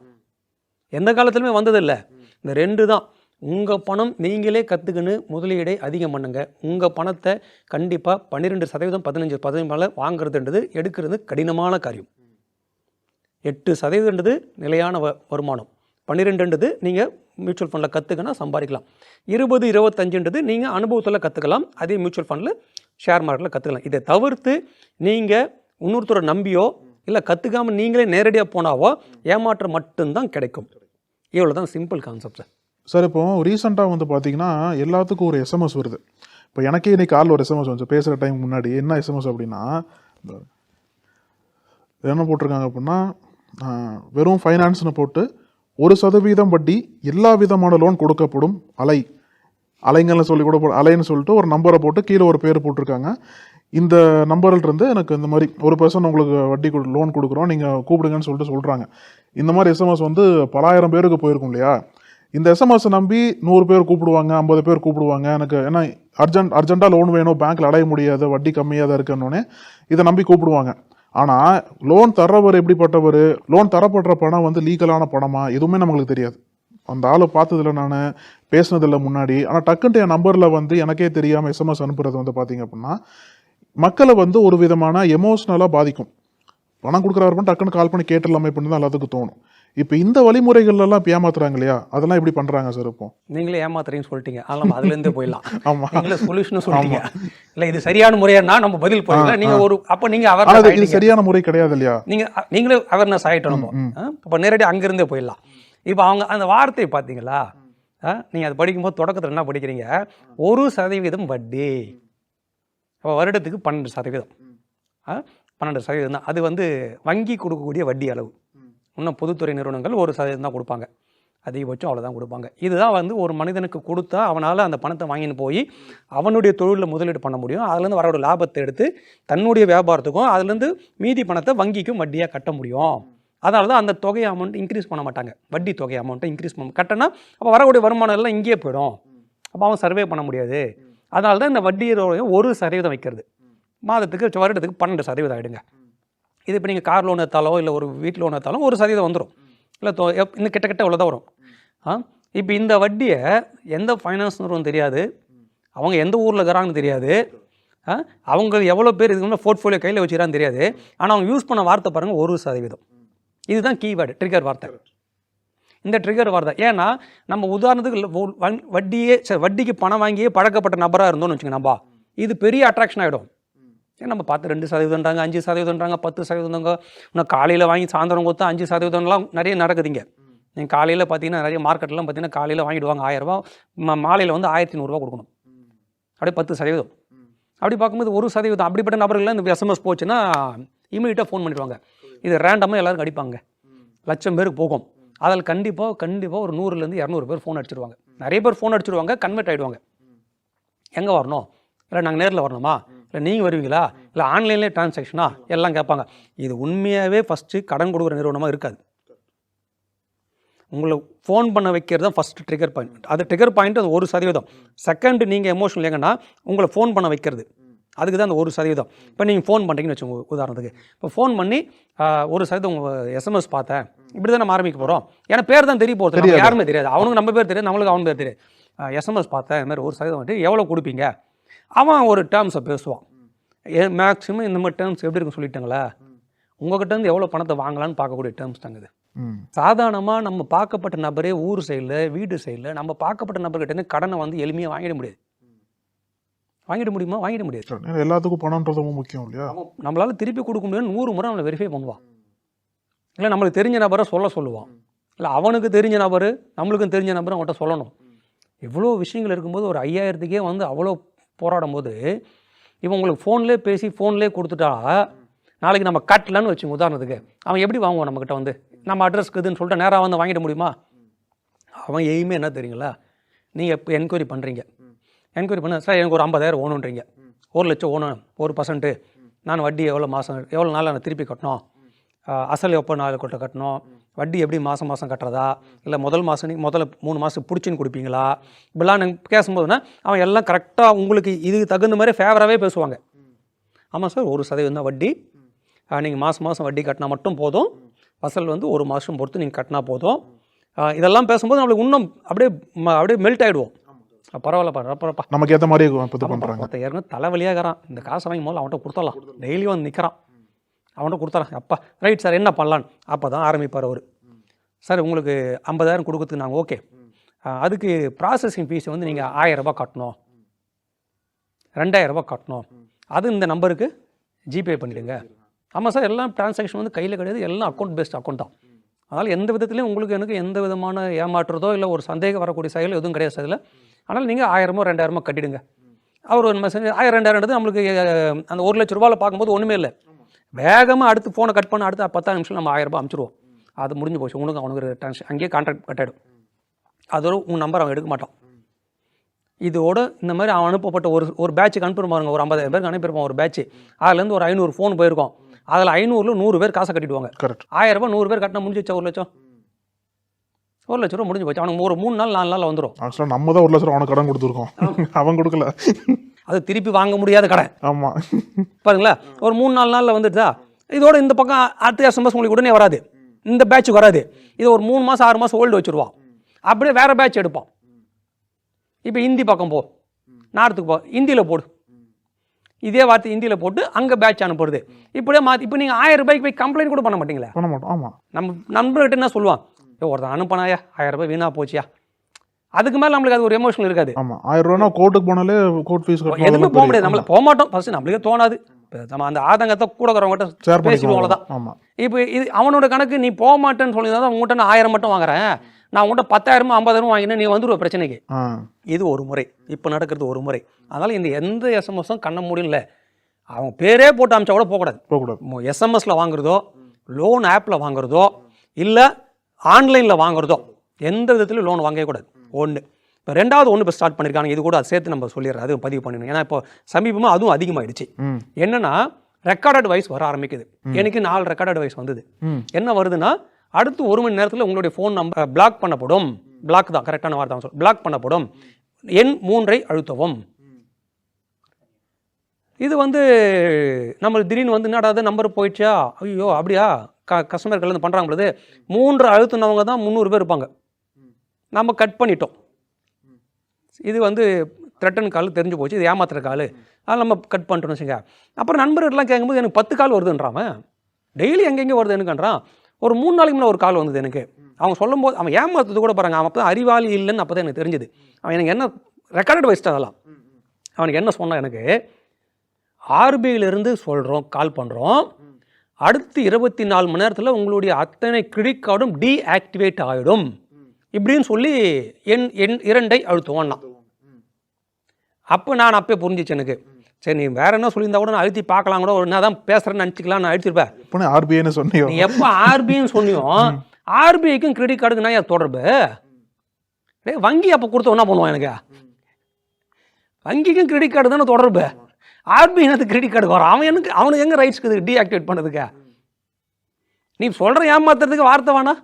எந்த காலத்துலையுமே வந்ததில்லை. இந்த ரெண்டு தான். உங்கள் பணம் நீங்களே கற்றுக்கின்னு முதலீடை அதிகம் பண்ணுங்க. உங்கள் பணத்தை கண்டிப்பாக பன்னிரெண்டு சதவீதம் பதினஞ்சு பதினஞ்சு மேலே வாங்குறதுன்றது எடுக்கிறது கடினமான காரியம். எட்டு சதவீதம்ன்றது நிலையான வ வருமானம். பன்னிரெண்டுன்றது நீங்கள் மியூச்சுவல் ஃபண்டில் கற்றுக்கினா சம்பாதிக்கலாம். இருபது இருபத்தஞ்சுன்றது நீங்கள் அனுபவத்தில் கற்றுக்கலாம் அதே மியூச்சுவல் ஃபண்டில் ஷேர் மார்க்கெட்டில் கற்றுக்கலாம் இதை தவிர்த்து நீங்கள் இன்னொருத்தரை நம்பியோ இல்லை கற்றுக்காமல் நீங்களே நேரடியாக போனாவோ ஏமாற்றம் மட்டும்தான் கிடைக்கும். இவ்வளோ தான் சிம்பிள் கான்செப்ட் சார் சார் இப்போ ரீசெண்டாக வந்து பார்த்தீங்கன்னா எல்லாத்துக்கும் ஒரு எஸ்எம்எஸ் வருது. இப்போ எனக்கே இன்னைக்கு கால் ஒரு எஸ்எம்எஸ் வந்து பேசுகிற டைம் முன்னாடி என்ன எஸ்எம்எஸ் அப்படின்னா என்ன போட்டிருக்காங்க அப்படின்னா வெறும் ஃபைனான்ஸ்னு போட்டு ஒரு சதவீதம் வட்டி எல்லா விதமான லோன் கொடுக்கப்படும் அலை. அலைங்கள்னு சொல்லி கூட அலைன்னு சொல்லிட்டு ஒரு நம்பரை போட்டு கீழே ஒரு பேர் போட்டிருக்காங்க. இந்த நம்பர்லேருந்து எனக்கு இந்த மாதிரி ஒரு பர்சன் உங்களுக்கு வட்டி லோன் கொடுக்குறோம் நீங்கள் கூப்பிடுங்கன்னு சொல்லிட்டு சொல்கிறாங்க இந்த மாதிரி எஸ்எம்எஸ் வந்து பலாயிரம் பேருக்கு போயிருக்கும் இல்லையா? இந்த எஸ்எம்எஸ் நம்பி நூறு பேர் கூப்பிடுவாங்க ஐம்பது பேர் கூப்பிடுவாங்க. எனக்கு ஏன்னா அர்ஜென்ட் அர்ஜென்ட்டாக லோன் வேணும் பேங்க்கில் அடைய முடியாது வட்டி கம்மியாக தான் இருக்குன்னொன்னே இதை நம்பி கூப்பிடுவாங்க. ஆனால் லோன் தர்றவர் எப்படிப்பட்டவர்? லோன் தரப்படுற பணம் வந்து லீகலான பணமா? எதுவுமே நம்மளுக்கு தெரியாது. அந்த ஆளை பார்த்ததில்ல நான் பேசினதில்ல முன்னாடி. ஆனால் டக்குன்ட்டு என் நம்பரில் வந்து எனக்கே தெரியாமல் எஸ்எம்எஸ் அனுப்புறது வந்து பார்த்தீங்க அப்படின்னா மக்களை வந்து ஒரு விதமான எமோஷ்னலாக பாதிக்கும். பணம் கொடுக்குறாரு டக்குன்னு கால் பண்ணி கேட்டுடலாமே அப்படின்னு தான் எல்லாத்துக்கும் தோணும். இப்போ இந்த வழிமுறைகள் எல்லாம் இப்போ ஏமாத்துறாங்க இல்லையா அதெல்லாம் எப்படி பண்ணுறாங்க சார் இப்போ? நீங்களே ஏமாத்துறீங்கன்னு சொல்லிட்டீங்க. அதனால நம்ம அதுலேருந்தே போயிடலாம். ஆமா. நீங்களே சொல்யூஷன் சொல்லிட்டீங்க. இல்லை இது சரியான முறையானா நம்ம பதில் போயிடலாம். நீங்கள் ஒரு அப்போ நீங்கள் அவர் இது சரியான முறை கிடையாது இல்லையா? நீங்க அ, நீங்களே அவேர்னஸ் ஆகிட்டோம் நம்ம இப்போ நேரடி அங்கிருந்தே போயிடலாம். இப்போ அவங்க அந்த வார்த்தையை பார்த்தீங்களா ஆ, நீங்க அது படிக்கும்போது தொடக்கத்தில் என்ன படிக்கிறீங்க? ஒரு சதவீதம் வட்டி. அப்போ வருடத்துக்கு பன்னெண்டு சதவீதம். பன்னெண்டு சதவீதம் தான். அது வந்து வங்கி கொடுக்கக்கூடிய வட்டி அளவு. இன்னும் பொதுத்துறை நிறுவனங்கள் ஒரு சதவீதம் தான் கொடுப்பாங்க. அதிகபட்சம் அவ்வளோதான் கொடுப்பாங்க. இதுதான் வந்து ஒரு மனிதனுக்கு கொடுத்தா அவனால் அந்த பணத்தை வாங்கின்னு போய் அவனுடைய தொழிலில் முதலீடு பண்ண முடியும். அதுலேருந்து வரக்கூடிய லாபத்தை எடுத்து தன்னுடைய வியாபாரத்துக்கும் அதுலேருந்து மீதி பணத்தை வங்கிக்கும் வட்டியாக கட்ட முடியும். அதனால தான் அந்த தொகை அமௌண்ட் இன்க்ரீஸ் பண்ண மாட்டாங்க. வட்டி தொகை அமௌண்ட்டை இன்க்ரீஸ் பண்ண கட்டினா அப்போ வரக்கூடிய வருமானம் எல்லாம் இங்கேயே போயிடும். அப்போ அவன் சர்வே பண்ண முடியாது. அதனால தான் இந்த வட்டியோடைய ஒரு சதவீதம் வைக்கிறது. மாதத்துக்கு வருடத்துக்கு பன்னெண்டு சதவீதம் ஆகிடுங்க இது இப்போ நீங்கள் கார் லோன் எடுத்தாலோ இல்லை ஒரு வீட்டு லோன் எடுத்தாலும் ஒரு சதவீதம் வந்துடும் இல்லை தோ எப்- இன்னும் கிட்ட கிட்ட உள்ளதான் வரும். ஆ? இப்போ இந்த வட்டியை எந்த ஃபைனான்ஸ் நிறுவனம் தெரியாது. அவங்க எந்த ஊரில் இருக்கிறாங்கன்னு தெரியாது. ஆ? அவங்க எவ்வளோ பேர் இதுக்கு முன்னாடி போர்ட்ஃபோலியோ கையில் வச்சுக்கிறான்னு தெரியாது. ஆனால் அவங்க யூஸ் பண்ண வார்த்தை பாருங்கள் ஒரு சதவீதம். இதுதான் கீவேர்டு ட்ரிகர் வார்த்தை. இந்த ட்ரிகர் வார்த்தை. ஏன்னா நம்ம உதாரணத்துக்கு வட்டியே சரி வட்டிக்கு பணம் வாங்கியே பழக்கப்பட்ட நபராக இருந்தோம்னு வச்சுக்கோங்க நம்பா இது பெரிய அட்ராக்ஷன் ஆகிடும் ஏன் நம்ம பார்த்து ரெண்டு சதவீதம்ன்றாங்க அஞ்சு சதவீதம்ன்றாங்க பத்து சதவீதங்க இன்னும் காலையில் வாங்கி சாயந்தரம் கொடுத்தா அஞ்சு சதவீதம்லாம் நிறைய நடக்குதுங்க. நீங்கள் காலையில் பார்த்தீங்கன்னா நிறைய மார்க்கெட்லாம் பார்த்தீங்கன்னா காலையில் வாங்கிடுவாங்க ஆயிரரூபா மா மாலையில் வந்து ஆயிரத்தி நூறுரூவா கொடுக்கணும். அப்படியே பத்து சதவீதம். அப்படி பார்க்கும்போது ஒரு சதவீதம். அப்படிப்பட்ட நபர்கள்லாம் இந்த எஸ்எம்எஸ் போச்சுன்னா இமீடியட்டாக ஃபோன் பண்ணிடுவாங்க. இது ரேண்டமாக எல்லாருக்கும் அடிப்பாங்க லட்சம் பேருக்கு போகும். அதில் கண்டிப்பாக கண்டிப்பாக ஒரு நூறுலேருந்து இரநூறு பேர் ஃபோன் அடிச்சிருவாங்க. நிறைய பேர் ஃபோன் அடிச்சிருவாங்க கன்வெர்ட் ஆகிடுவாங்க எங்கே வரணும்? இல்லை நாங்கள் நேரில் வரணுமா? இல்லை நீங்கள் வருவீங்களா? இல்லை ஆன்லைன்லேயே டிரான்சாக்ஷனா எல்லாம் கேட்பாங்க. இது உண்மையாகவே ஃபஸ்ட்டு கடன் கொடுக்குற நிறுவனமாக இருக்காது. உங்களை ஃபோன் பண்ண வைக்கிறது தான் ஃபஸ்ட்டு ட்ரிகர் பாயிண்ட் அது ட்ரிகர் பாயிண்ட் அது ஒரு சதவீதம். செகண்ட் நீங்கள் எமோஷனல் எங்கன்னா உங்களை ஃபோன் பண்ண வைக்கிறது. அதுக்கு தான் அந்த ஒரு சதவீதம். இப்போ நீங்கள் ஃபோன் பண்ணுறீங்கன்னு வச்சுக்கோங்க உதாரணத்துக்கு. இப்போ ஃபோன் பண்ணி ஒரு சதவீதம் உங்கள் எஸ்எம்எஸ் பார்த்தேன். இப்படி தான் நம்ம ஆரம்பிக்க போகிறோம் ஏன்னா பேர் தான் தெரிய போகிறது யாருமே தெரியாது. அவனுக்கு நம்ம பேர் தெரியாது நம்மளுக்கு அவன் பேர் தெரியாது. எஸ்எம்எஸ் பார்த்தேன் இந்த மாதிரி ஒரு சதவீதம் வந்துட்டு எவ்வளோ கொடுப்பீங்க? அவன் ஒரு டேர்ம்ஸை பேசுவான். ஏ மேக்ஸிமம் இந்த மாதிரி டேர்ம்ஸ் எப்படி இருக்குன்னு சொல்லிட்டாங்களா? உங்ககிட்ட இருந்து எவ்வளோ பணத்தை வாங்கலாம்னு பார்க்கக்கூடிய டேர்ம்ஸ் தாங்க இது. சாதாரணமாக நம்ம பார்க்கப்பட்ட நபரே ஊர் சைடில் வீடு சைடில் நம்ம பார்க்கப்பட்ட நபர்கிட்ட இருந்து கடனை வந்து எளிமையாக வாங்கிட முடியாது. வாங்கிட முடியுமா? வாங்கிட முடியாது. எல்லாத்துக்கும் பணம்ன்றது ரொம்ப முக்கியம் இல்லையா? நம்மளால திருப்பி கொடுக்க முடியும்னு நூறு முறை நம்மளை வெரிஃபை பண்ணுவான். இல்லை நம்மளுக்கு தெரிஞ்ச நபரை சொல்ல சொல்லுவான். இல்லை அவனுக்கு தெரிஞ்ச நபர் நம்மளுக்கும் தெரிஞ்ச நபர் அவன்கிட்ட சொல்லணும். இவ்வளோ விஷயங்கள் இருக்கும்போது ஒரு ஐயாயிரத்துக்கே வந்து அவ்வளோ போராடும் போது இவன் உங்களுக்கு ஃபோன்லேயே பேசி ஃபோன்லேயே கொடுத்துட்டா நாளைக்கு நம்ம கட்டலன்னு வச்சுங்க உதாரணத்துக்கு. அவன் எப்படி வாங்குவான் நம்மக்கிட்ட வந்து? நம்ம அட்ரஸ்க்கு இதுன்னு சொல்லிட்டு நேராக வந்து வாங்கிட முடியுமா? அவன் எய்மே என்ன தெரியுங்களா? நீங்கள் இப்போ என்கொயரி பண்ணுறீங்க என்கொயரி பண்ண சார் எனக்கு ஒரு ஐம்பதாயிரம் ஓணுன்றீங்க. ஒரு லட்சம் ஓணும் ஒரு பர்சன்ட்டு நான் வட்டி எவ்வளோ மாதம் எவ்வளோ நாள் நான் திருப்பி கட்டணும்? அசல் எப்போ நாள் கொட்ட கட்டணும்? வட்டி எப்படி மாதம் மாதம் கட்டுறதா? இல்லை முதல் மாதம் முதல்ல மூணு மாதம் பிடிச்சின்னு கொடுப்பீங்களா? இப்படிலாம் நீங்கள் பேசும்போதுனா அவன் எல்லாம் கரெக்டாக உங்களுக்கு இதுக்கு தகுந்த மாதிரி ஃபேவராகவே பேசுவாங்க. ஆமாம் சார் ஒரு சதவீதம் தான் வட்டி. நீங்கள் மாதம் மாதம் வட்டி கட்டினா மட்டும் போதும். அசல் வந்து ஒரு மாதம் பொறுத்து நீங்கள் கட்டினா போதும். இதெல்லாம் பேசும்போது நம்மளுக்கு இன்னும் அப்படியே அப்படியே மெல்ட் ஆகிடுவோம் பரவாயில்லப்பா பரவாயில்லப்பா நமக்கு ஏற்ற மாதிரி ஏற்கனவே தலைவலியாகிறான். இந்த காசை வாங்கி முதல்ல அவன்கிட்ட கொடுத்துடலாம். டெய்லியும் வந்து நிற்கிறான் அவன்கிட்ட கொடுத்தாரன் அப்பா ரைட் சார் என்ன பண்ணலான்னு அப்போ தான் ஆரம்பிப்பார் அவர். சார் உங்களுக்கு ஐம்பதாயிரம் கொடுக்கறதுக்கு நாங்கள் ஓகே அதுக்கு ப்ராசஸிங் ஃபீஸ் வந்து நீங்கள் ஆயிரரூபா கட்டணும். ரெண்டாயிரம் ரூபாய் கட்டணும். அது இந்த நம்பருக்கு ஜிபே பண்ணிவிடுங்க ஆமாம் சார் எல்லாம் டிரான்சாக்ஷன் வந்து கையில் கிடையாது. எல்லாம் அக்கௌண்ட் பேஸ்ட் அக்கௌண்ட் தான். அதனால் எந்த விதத்துலையும் உங்களுக்கு எனக்கு எந்த விதமான ஏமாற்றுறதோ இல்லை ஒரு சந்தேகம் வரக்கூடிய செயல் எதுவும் கிடையாது சார் இதில். அதனால் நீங்கள் ஆயிரமோ ரெண்டாயிரமோ கட்டிடுங்க. அவர் ஒரு மெசேஜ் ஆயிரம் ரெண்டாயிரம் நம்மளுக்கு அந்த ஒரு லட்ச ரூபாயில் பார்க்கும்போது ஒன்றுமே இல்லை. வேகமாக அடுத்து ஃபோனை கட் பண்ண அடுத்த பத்தாறு நிமிஷம் நம்ம ஆயிரம் ரூபாய் அனுப்பிச்சிடுவோம் அது முடிஞ்சு போச்சு. உனக்கு அவனுக்கு டிரான்ஸ் அங்கேயே கான்ட்ராக்ட் கட் ஆகிடும் அதோட உன் நம்பர் அவன் எடுக்க மாட்டான். இதோட இந்த மாதிரி அவன் அனுப்பப்பட்ட ஒரு ஒரு பேட்சுக்கு அனுப்பிடுவாங்க பாருங்க. ஒரு ஐம்பதாயிரம் பேருக்கு அனுப்பியிருப்பான் ஒரு பேட்ச் அதுலேருந்து ஒரு ஐநூறு ஃபோன் போயிருக்கோம். அதில் ஐநூறுல நூறு பேர் காசை கட்டிடுவாங்க. கரெக்ட் ஆயிரம் ரூபாய் நூறு பேர் கட்டினா முடிஞ்சிச்சா ஒரு லட்சம்? ஒரு லட்ச ரூபா முடிஞ்சு போச்சு. அவனுக்கு ஒரு மூணு நாள் நாலு நாள் வந்துடும் ஆக்சுவலாக நம்ம தான் ஒரு லட்சம் அவனுக்கு கடன் கொடுத்துருக்கோம். அவன் கொடுக்கல. அது திருப்பி வாங்க முடியாத கடன் ஆமாம் பாருங்களா ஒரு மூணு நாலு நாளில் வந்துடுதா இதோட இந்த பக்கம் அடுத்த எஸ்எம்எஸ் உங்களுக்கு உடனே வராது. இந்த பேட்சுக்கு வராது. இது ஒரு மூணு மாதம் ஆறு மாதம் ஓல்டு வச்சுருவான். அப்படியே வேற பேட்ச் எடுப்பான். இப்போ ஹிந்தி பக்கம் போ. நார்த்துக்கு போ. ஹிந்தியில் போடு. இதே வார்த்தை ஹிந்தியில் போட்டு அங்கே பேட்ச் அனுப்புறது. இப்படியே மாற்றி இப்போ நீங்கள் ஆயிரம் ரூபாய்க்கு போய் கம்ப்ளைண்ட் கூட பண்ண மாட்டீங்களா? பண்ண மாட்டோம். ஆமாம் நம்ம நண்பர்கிட்ட என்ன சொல்லுவான்? ஏ ஒருத்தன் அனுப்பினாயா? ஆயிரம் ரூபாய் வீணா போச்சியா? அதுக்கு மேலே நம்மளுக்கு அது ஒரு எமோஷனல் இருக்காது. ஆமாம் ஆயிரம் ரூபானா கோர்ட்டுக்கு போனாலே கோர்ட் ஃபீஸ் எதுவுமே போக முடியாது. நம்மள போக மாட்டோம் ஃபர்ஸ்ட் நம்மளுக்கே தோணாது. நம்ம அந்த ஆதங்கத்தை கூட இருக்கிறவங்ககிட்ட பேசிடுவோம் ஆமாம் இப்போ இது அவனோட கணக்கு நீ போக மாட்டேன்னு சொல்லி தான் உங்கள்கிட்ட நான் ஆயிரம் மட்டும் வாங்குறேன். நான் உங்கள்கிட்ட பத்தாயிரமோ ஐம்பதாயிரமோ வாங்கினேன் நீ வந்துருவ பிரச்சனைக்கு. இது ஒரு முறை. இப்போ நடக்கிறது ஒரு முறை. அதனால் இந்த எந்த எஸ்எம்எஸும் கண்ண முடியல அவங்க பேரே போட்டு அமிச்சா கூட போகக்கூடாது. போகக்கூடாது. எஸ்எம்எஸில் வாங்குறதோ லோன் ஆப்பில் வாங்குறதோ இல்லை ஆன்லைனில் வாங்குறதோ எந்த விதத்துலையும் லோன் வாங்கவே கூடாது. ஒன்று இப்போ ரெண்டாவது ஒன்று இப்போ ஸ்டார்ட் பண்ணியிருக்காங்க இது கூட அதை சேர்த்து நம்ம சொல்லிடுறோம் அது பதிவு பண்ணிடணும் ஏன்னா இப்போ சமீபமாக அதுவும் அதிகமாயிடுச்சு. என்னன்னா ரெக்கார்டட் வாய்ஸ் வர ஆரம்பிக்குது. எனக்கு நாலு ரெக்கார்டட் வாய்ஸ் வந்தது. என்ன வருதுன்னா அடுத்து ஒரு மணி நேரத்தில் உங்களுடைய ஃபோன் நம்பர் பிளாக் பண்ணப்படும். பிளாக் தான் கரெக்டான வார்த்தை சொல் பிளாக் பண்ணப்படும். எண் மூன்றை அழுத்தவும். இது வந்து நம்ம திடீர்னு வந்து என்னடா அது நம்பர் போயிடுச்சா? ஐயோ அப்படியா? க கஸ்டமர் கல்யாணம் பண்ணுறாங்க பொழுது மூன்று அழுத்தினவங்க தான் முந்நூறு பேர் இருப்பாங்க. நம்ம கட் பண்ணிட்டோம். இது வந்து த்ரெட்டன் கால் தெரிஞ்சு போச்சு. இது ஏமாத்துற கால். அதை நம்ம கட் பண்ணிட்டோம்னு வச்சுங்க அப்புறம் நண்பர்கள்லாம் கேட்கும்போது எனக்கு பத்து கால் வருதுன்றான் டெய்லி எங்கெங்கே வருது எனக்குன்றான். ஒரு மூணு நாளைக்கு முன்னே ஒரு கால் வந்தது எனக்கு. அவங்க சொல்லும்போது அவன் ஏமாத்துறது கூட பாருங்க அவன் அப்போ தான் அறிவாளி இல்லைன்னு அப்போ தான் எனக்கு தெரிஞ்சுது. அவன் எனக்கு என்ன ரெக்கார்டு வச்சுட்டு அதெல்லாம். அவனுக்கு என்ன சொன்னான் எனக்கு? ஆர்பிஐலேருந்து சொல்கிறோம் கால் பண்ணுறோம் அடுத்து இருபத்தி நாலு மணி நேரத்தில் உங்களுடைய அத்தனை கிரெடிட் கார்டும் டீஆக்டிவேட் ஆகிடும் இப்படின்னு சொல்லி என் என் இரண்டை அழுத்துவான் நான் அப்போ நான் அப்பயே புரிஞ்சிச்சு எனக்கு. சரி நீ வேற என்ன சொல்லியிருந்தா கூட நான் அழுத்தி பார்க்கலாம் கூட ஒரு தான் பேசுகிறேன்னு நினச்சிக்கலாம் நான் அழுத்திருப்பேன். இப்போ ஆர்பிஐன்னு சொன்னியோ? நீ எப்போ ஆர்பிஐன்னு சொன்னியோ ஆர்பிஐக்கும் கிரெடிட் கார்டுக்கு நான் தொடர்பு? டேய் வங்கி அப்போ கொடுத்த என்ன பண்ணுவான் எனக்கு. வங்கிக்கும் கிரெடிட் கார்டு தானே தொடர்பு. ஆர்பிஐ எனக்கு கிரெடிட் கார்டு வரும். அவன் எனக்கு அவனுக்கு எங்கே ரைட்ஸ் இருக்குது டீஆக்டிவேட் பண்ணதுக்கு? நீ சொல்கிற ஏமாத்துறதுக்கு வார்த்தை வேணா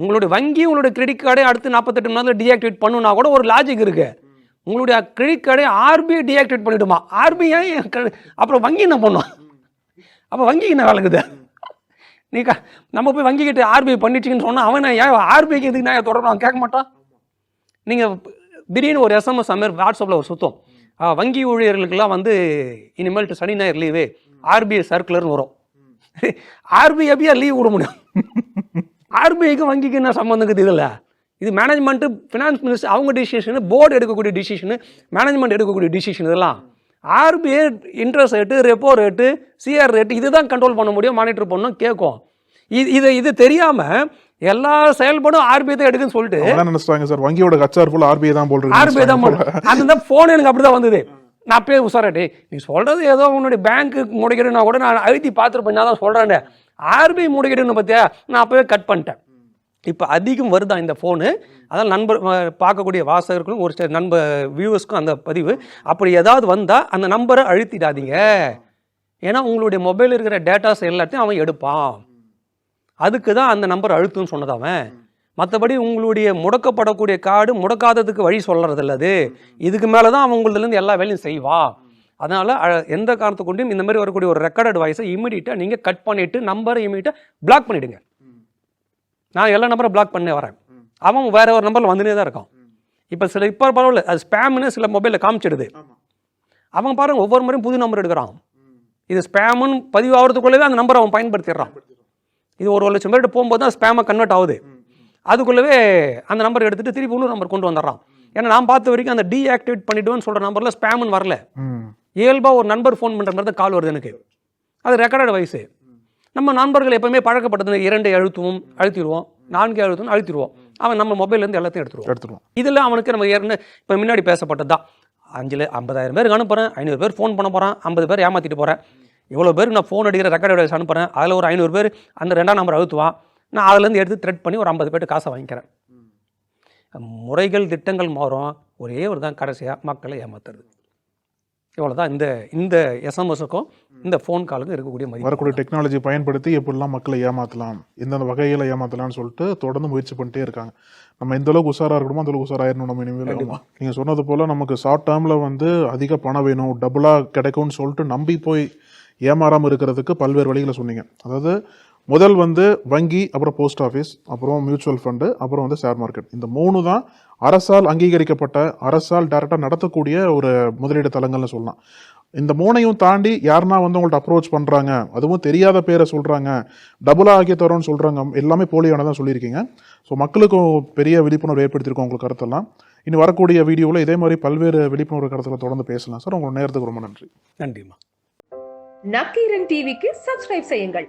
உங்களுடைய வங்கி உங்களுடைய கிரெடிட் கார்டை அடுத்து நாற்பத்தெட்டு மணி நேரத்தில் டீஆக்டிவேட் பண்ணுனா கூட ஒரு லாஜிக் இருக்கு. உங்களுடைய கிரெடிட் கார்டை ஆர்பிஐ டீஆக்டிவேட் பண்ணிடுமா? ஆர்பிஐ அப்புறம் வங்கி என்ன பண்ணும்? அப்போ வங்கி என்ன வேலைக்குது நீ க நம்ம போய் வங்கிக்கிட்ட ஆர்பிஐ பண்ணிச்சிங்கன்னு சொன்னால் அவன் ஏன் ஆர்பிஐக்கு எதுக்கு நான் தொடர்பு கேட்க மாட்டான். நீங்கள் திடீர்னு ஒரு எஸ்எம்எஸ் மாதிரி வாட்ஸ்அப்பில் ஒரு சுத்தம். வங்கி ஊழியர்களுக்கெல்லாம் வந்து இனிமேல்ட்டு சனி ஞாயிறு லீவு ஆர்பிஐ சர்க்குலர்னு வரும். ஆர்பிஐ எப்படியா லீவ் விட முடியும்? ஆர்பிஐக்கு வங்கிக்கு என்ன சம்மந்தம் இதில்? இது மேனேஜ்மெண்ட்டு ஃபினான்ஸ் மினிஸ்டர் அவங்க டிசிஷனு போர்டு எடுக்கக்கூடிய டிசிஷனு மேனேஜ்மெண்ட் எடுக்கக்கூடிய டிசிஷன் இதெல்லாம். RBI interest rate repo rate CR rate இதுதான் கண்ட்ரோல் பண்ண முடியும் மானிட்டர் பண்ணணும் கேட்கும். இது இது இது தெரியாமல் எல்லா செயல்பாடும் ஆர்பிஐ தான் எடுக்குன்னு சொல்லிட்டு நினைச்சிட்டாங்க சார்? வங்கியோட கச்சார் போல ஆர்பிஐ தான் போல் ஆர்பிஐ தான் போடும் அந்த ஃபோன் எனக்கு அப்படிதான் வந்தது. நான் அப்பயே உசாராட்டி நீ சொல்றது ஏதோ உன்னுடைய பேங்க்கு முடிக்கிறேன்னா கூட நான் அழுத்தி பார்த்துருப்பேன் நான் தான் சொல்கிறேன் ஆர்பிஐ முடிக்கிறேன்னு பார்த்தியா நான் அப்போவே கட் பண்ணிட்டேன். இப்போ அதிகம் வருதா இந்த ஃபோனு அதான் நண்பர் பார்க்கக்கூடிய வாசகர்களும் ஒரு சில நண்பர் வியூவர்ஸ்க்கும் அந்த பதிவு. அப்படி ஏதாவது வந்தால் அந்த நம்பரை அழுத்திடாதீங்க. ஏன்னா உங்களுடைய மொபைல் இருக்கிற டேட்டாஸ் எல்லாத்தையும் அவன் எடுப்பான். அதுக்கு தான் அந்த நம்பர் அழுத்துன்னு சொன்னது அவன். மற்றபடி உங்களுடைய முடக்கப்படக்கூடிய கார்டு முடக்காததுக்கு வழி சொல்கிறது இல்லது இதுக்கு மேலே தான் அவன் எல்லா வேலையும் செய்வான். அதனால் எந்த காரணத்தை கொண்டும் இந்த மாதிரி வரக்கூடிய ஒரு ரெக்கார்டட் வாய்ஸை இமீடியட்டாக நீங்கள் கட் பண்ணிவிட்டு நம்பரை இமீடியட்டாக பிளாக் பண்ணிவிடுங்க நான் எல்லா நம்பரும் பிளாக் பண்ணி வரேன். அவன் வேற ஒரு நம்பரில் வந்துனே தான் இருக்கான். இப்போ சில இப்போ பரவாயில்ல அது ஸ்பேம்னு சில மொபைலில் காமிச்சிடுது. அவன் பாருங்க ஒவ்வொரு முறையும் புது நம்பர் எடுக்கிறான். இது ஸ்பேமுன்னு பதிவாகிறதுக்குள்ளவே அந்த நம்பரை அவன் பயன்படுத்திடுறான். இது ஒரு ஒரு லட்சம் பேர்கிட்ட போகும்போது தான் ஸ்பேமாக கன்வெர்ட் ஆகுது. அதுக்குள்ளவே அந்த நம்பர் எடுத்துட்டு திருப்பி இன்னொரு நம்பர் கொண்டு வந்துடுறான். ஏன்னா நான் பார்த்த வரைக்கும் அந்த டீஆக்டிவேட் பண்ணிடுவேன்னு சொல்கிற நம்பரில் ஸ்பேம்னு வரல. இயல்பாக ஒரு நண்பர் ஃபோன் பண்ணுற மாதிரி தான் கால் வருது எனக்கு. அது ரெக்கார்டட் வயசு நம்ம நண்பர்கள் எப்பவுமே பழக்கப்பட்டது இரண்டு அழுத்துவோம் அழுத்திடுவோம் நான்கு அழுத்துவோம் அழுத்திடுவோம். அவன் நம்ம மொபைல்லேருந்து எல்லாத்தையும் எடுத்துருவோம் எடுத்துருவோம் இதில் அவனுக்கு நம்ம ஏற்கனவே இப்போ முன்னாடி பேசப்பட்டது தான். அஞ்சில் ஐம்பதாயிரம் பேருக்கு அனுப்புகிறேன் ஐநூறு பேர் ஃபோன் பண்ண போகிறேன் ஐம்பது பேர் ஏமாற்றிட்டு போகிறேன் இவ்வளோ பேருக்கு நான் ஃபோன் அடிக்கிற ரெக்கார்ட் வைஸ் அனுப்புகிறேன் அதில் ஒரு ஐநூறு பேர் அந்த ரெண்டாம் நம்பர் அழுத்துவான். நான் அதுலேருந்து எடுத்து த்ரெட் பண்ணி ஒரு ஐம்பது பேர்ட்டு காசை வாங்கிக்கிறேன். முறைகள் திட்டங்கள் மாறும். ஒரே ஒரு தான் கடைசியாக மக்களை ஏமாத்துறது. இவ்வளோ தான் இந்த இந்த எஸ்எம்எஸுக்கும் இந்த ஃபோன் காலுக்கும் இருக்கக்கூடிய மதிப்பு. வரக்கூடிய டெக்னாலஜி பயன்படுத்தி எப்படிலாம் மக்களை ஏமாத்தலாம் எந்தெந்த வகையில் ஏமாத்தலாம்னு சொல்லிட்டு தொடர்ந்து முயற்சி பண்ணிட்டே இருக்காங்க. நம்ம எந்த அளவுக்கு உஷாரா இருக்கணுமோ அந்த அளவுக்கு உஷாராயிரணும் நம்ம இனிமேல். நீங்க சொன்னது போல நமக்கு ஷார்ட் டேர்ம்ல வந்து அதிக பணம் வேணும் டபுளா கிடைக்கும்னு சொல்லிட்டு நம்பி போய் ஏமாறாம இருக்கிறதுக்கு பல்வேறு வழிகளை சொன்னீங்க. அதாவது முதல் வந்து வங்கி அப்புறம் போஸ்ட் ஆஃபீஸ் அப்புறம் மியூச்சுவல் ஃபண்டு அப்புறம் வந்து ஷேர் மார்க்கெட் இந்த மூணு தான் அரசால் அங்கீகரிக்கப்பட்ட அரசால் டேரெக்டாக நடத்தக்கூடிய ஒரு முதலீடு தலங்கள்னு சொல்லலாம். இந்த மூணையும் தாண்டி யாருன்னா வந்து உங்கள்ட்ட அப்ரோச் பண்ணுறாங்க அதுவும் தெரியாத பேரை சொல்கிறாங்க டபுளாக ஆக்கி தரோன்னு சொல்கிறாங்க எல்லாமே போலியானதான் சொல்லியிருக்கீங்க. ஸோ மக்களுக்கும் பெரிய விழிப்புணர்வு ஏற்படுத்தியிருக்கோம் உங்களுக்கு கருத்தெல்லாம். இனி வரக்கூடிய வீடியோவில் இதே மாதிரி பல்வேறு விழிப்புணர்வு கருத்தில் தொடர்ந்து பேசலாம். சார் உங்களோட நேரத்துக்கு ரொம்ப நன்றி. நன்றிம்மா நக்கீரன் டிவிக்கு சப்ஸ்கிரைப் செய்யுங்கள்.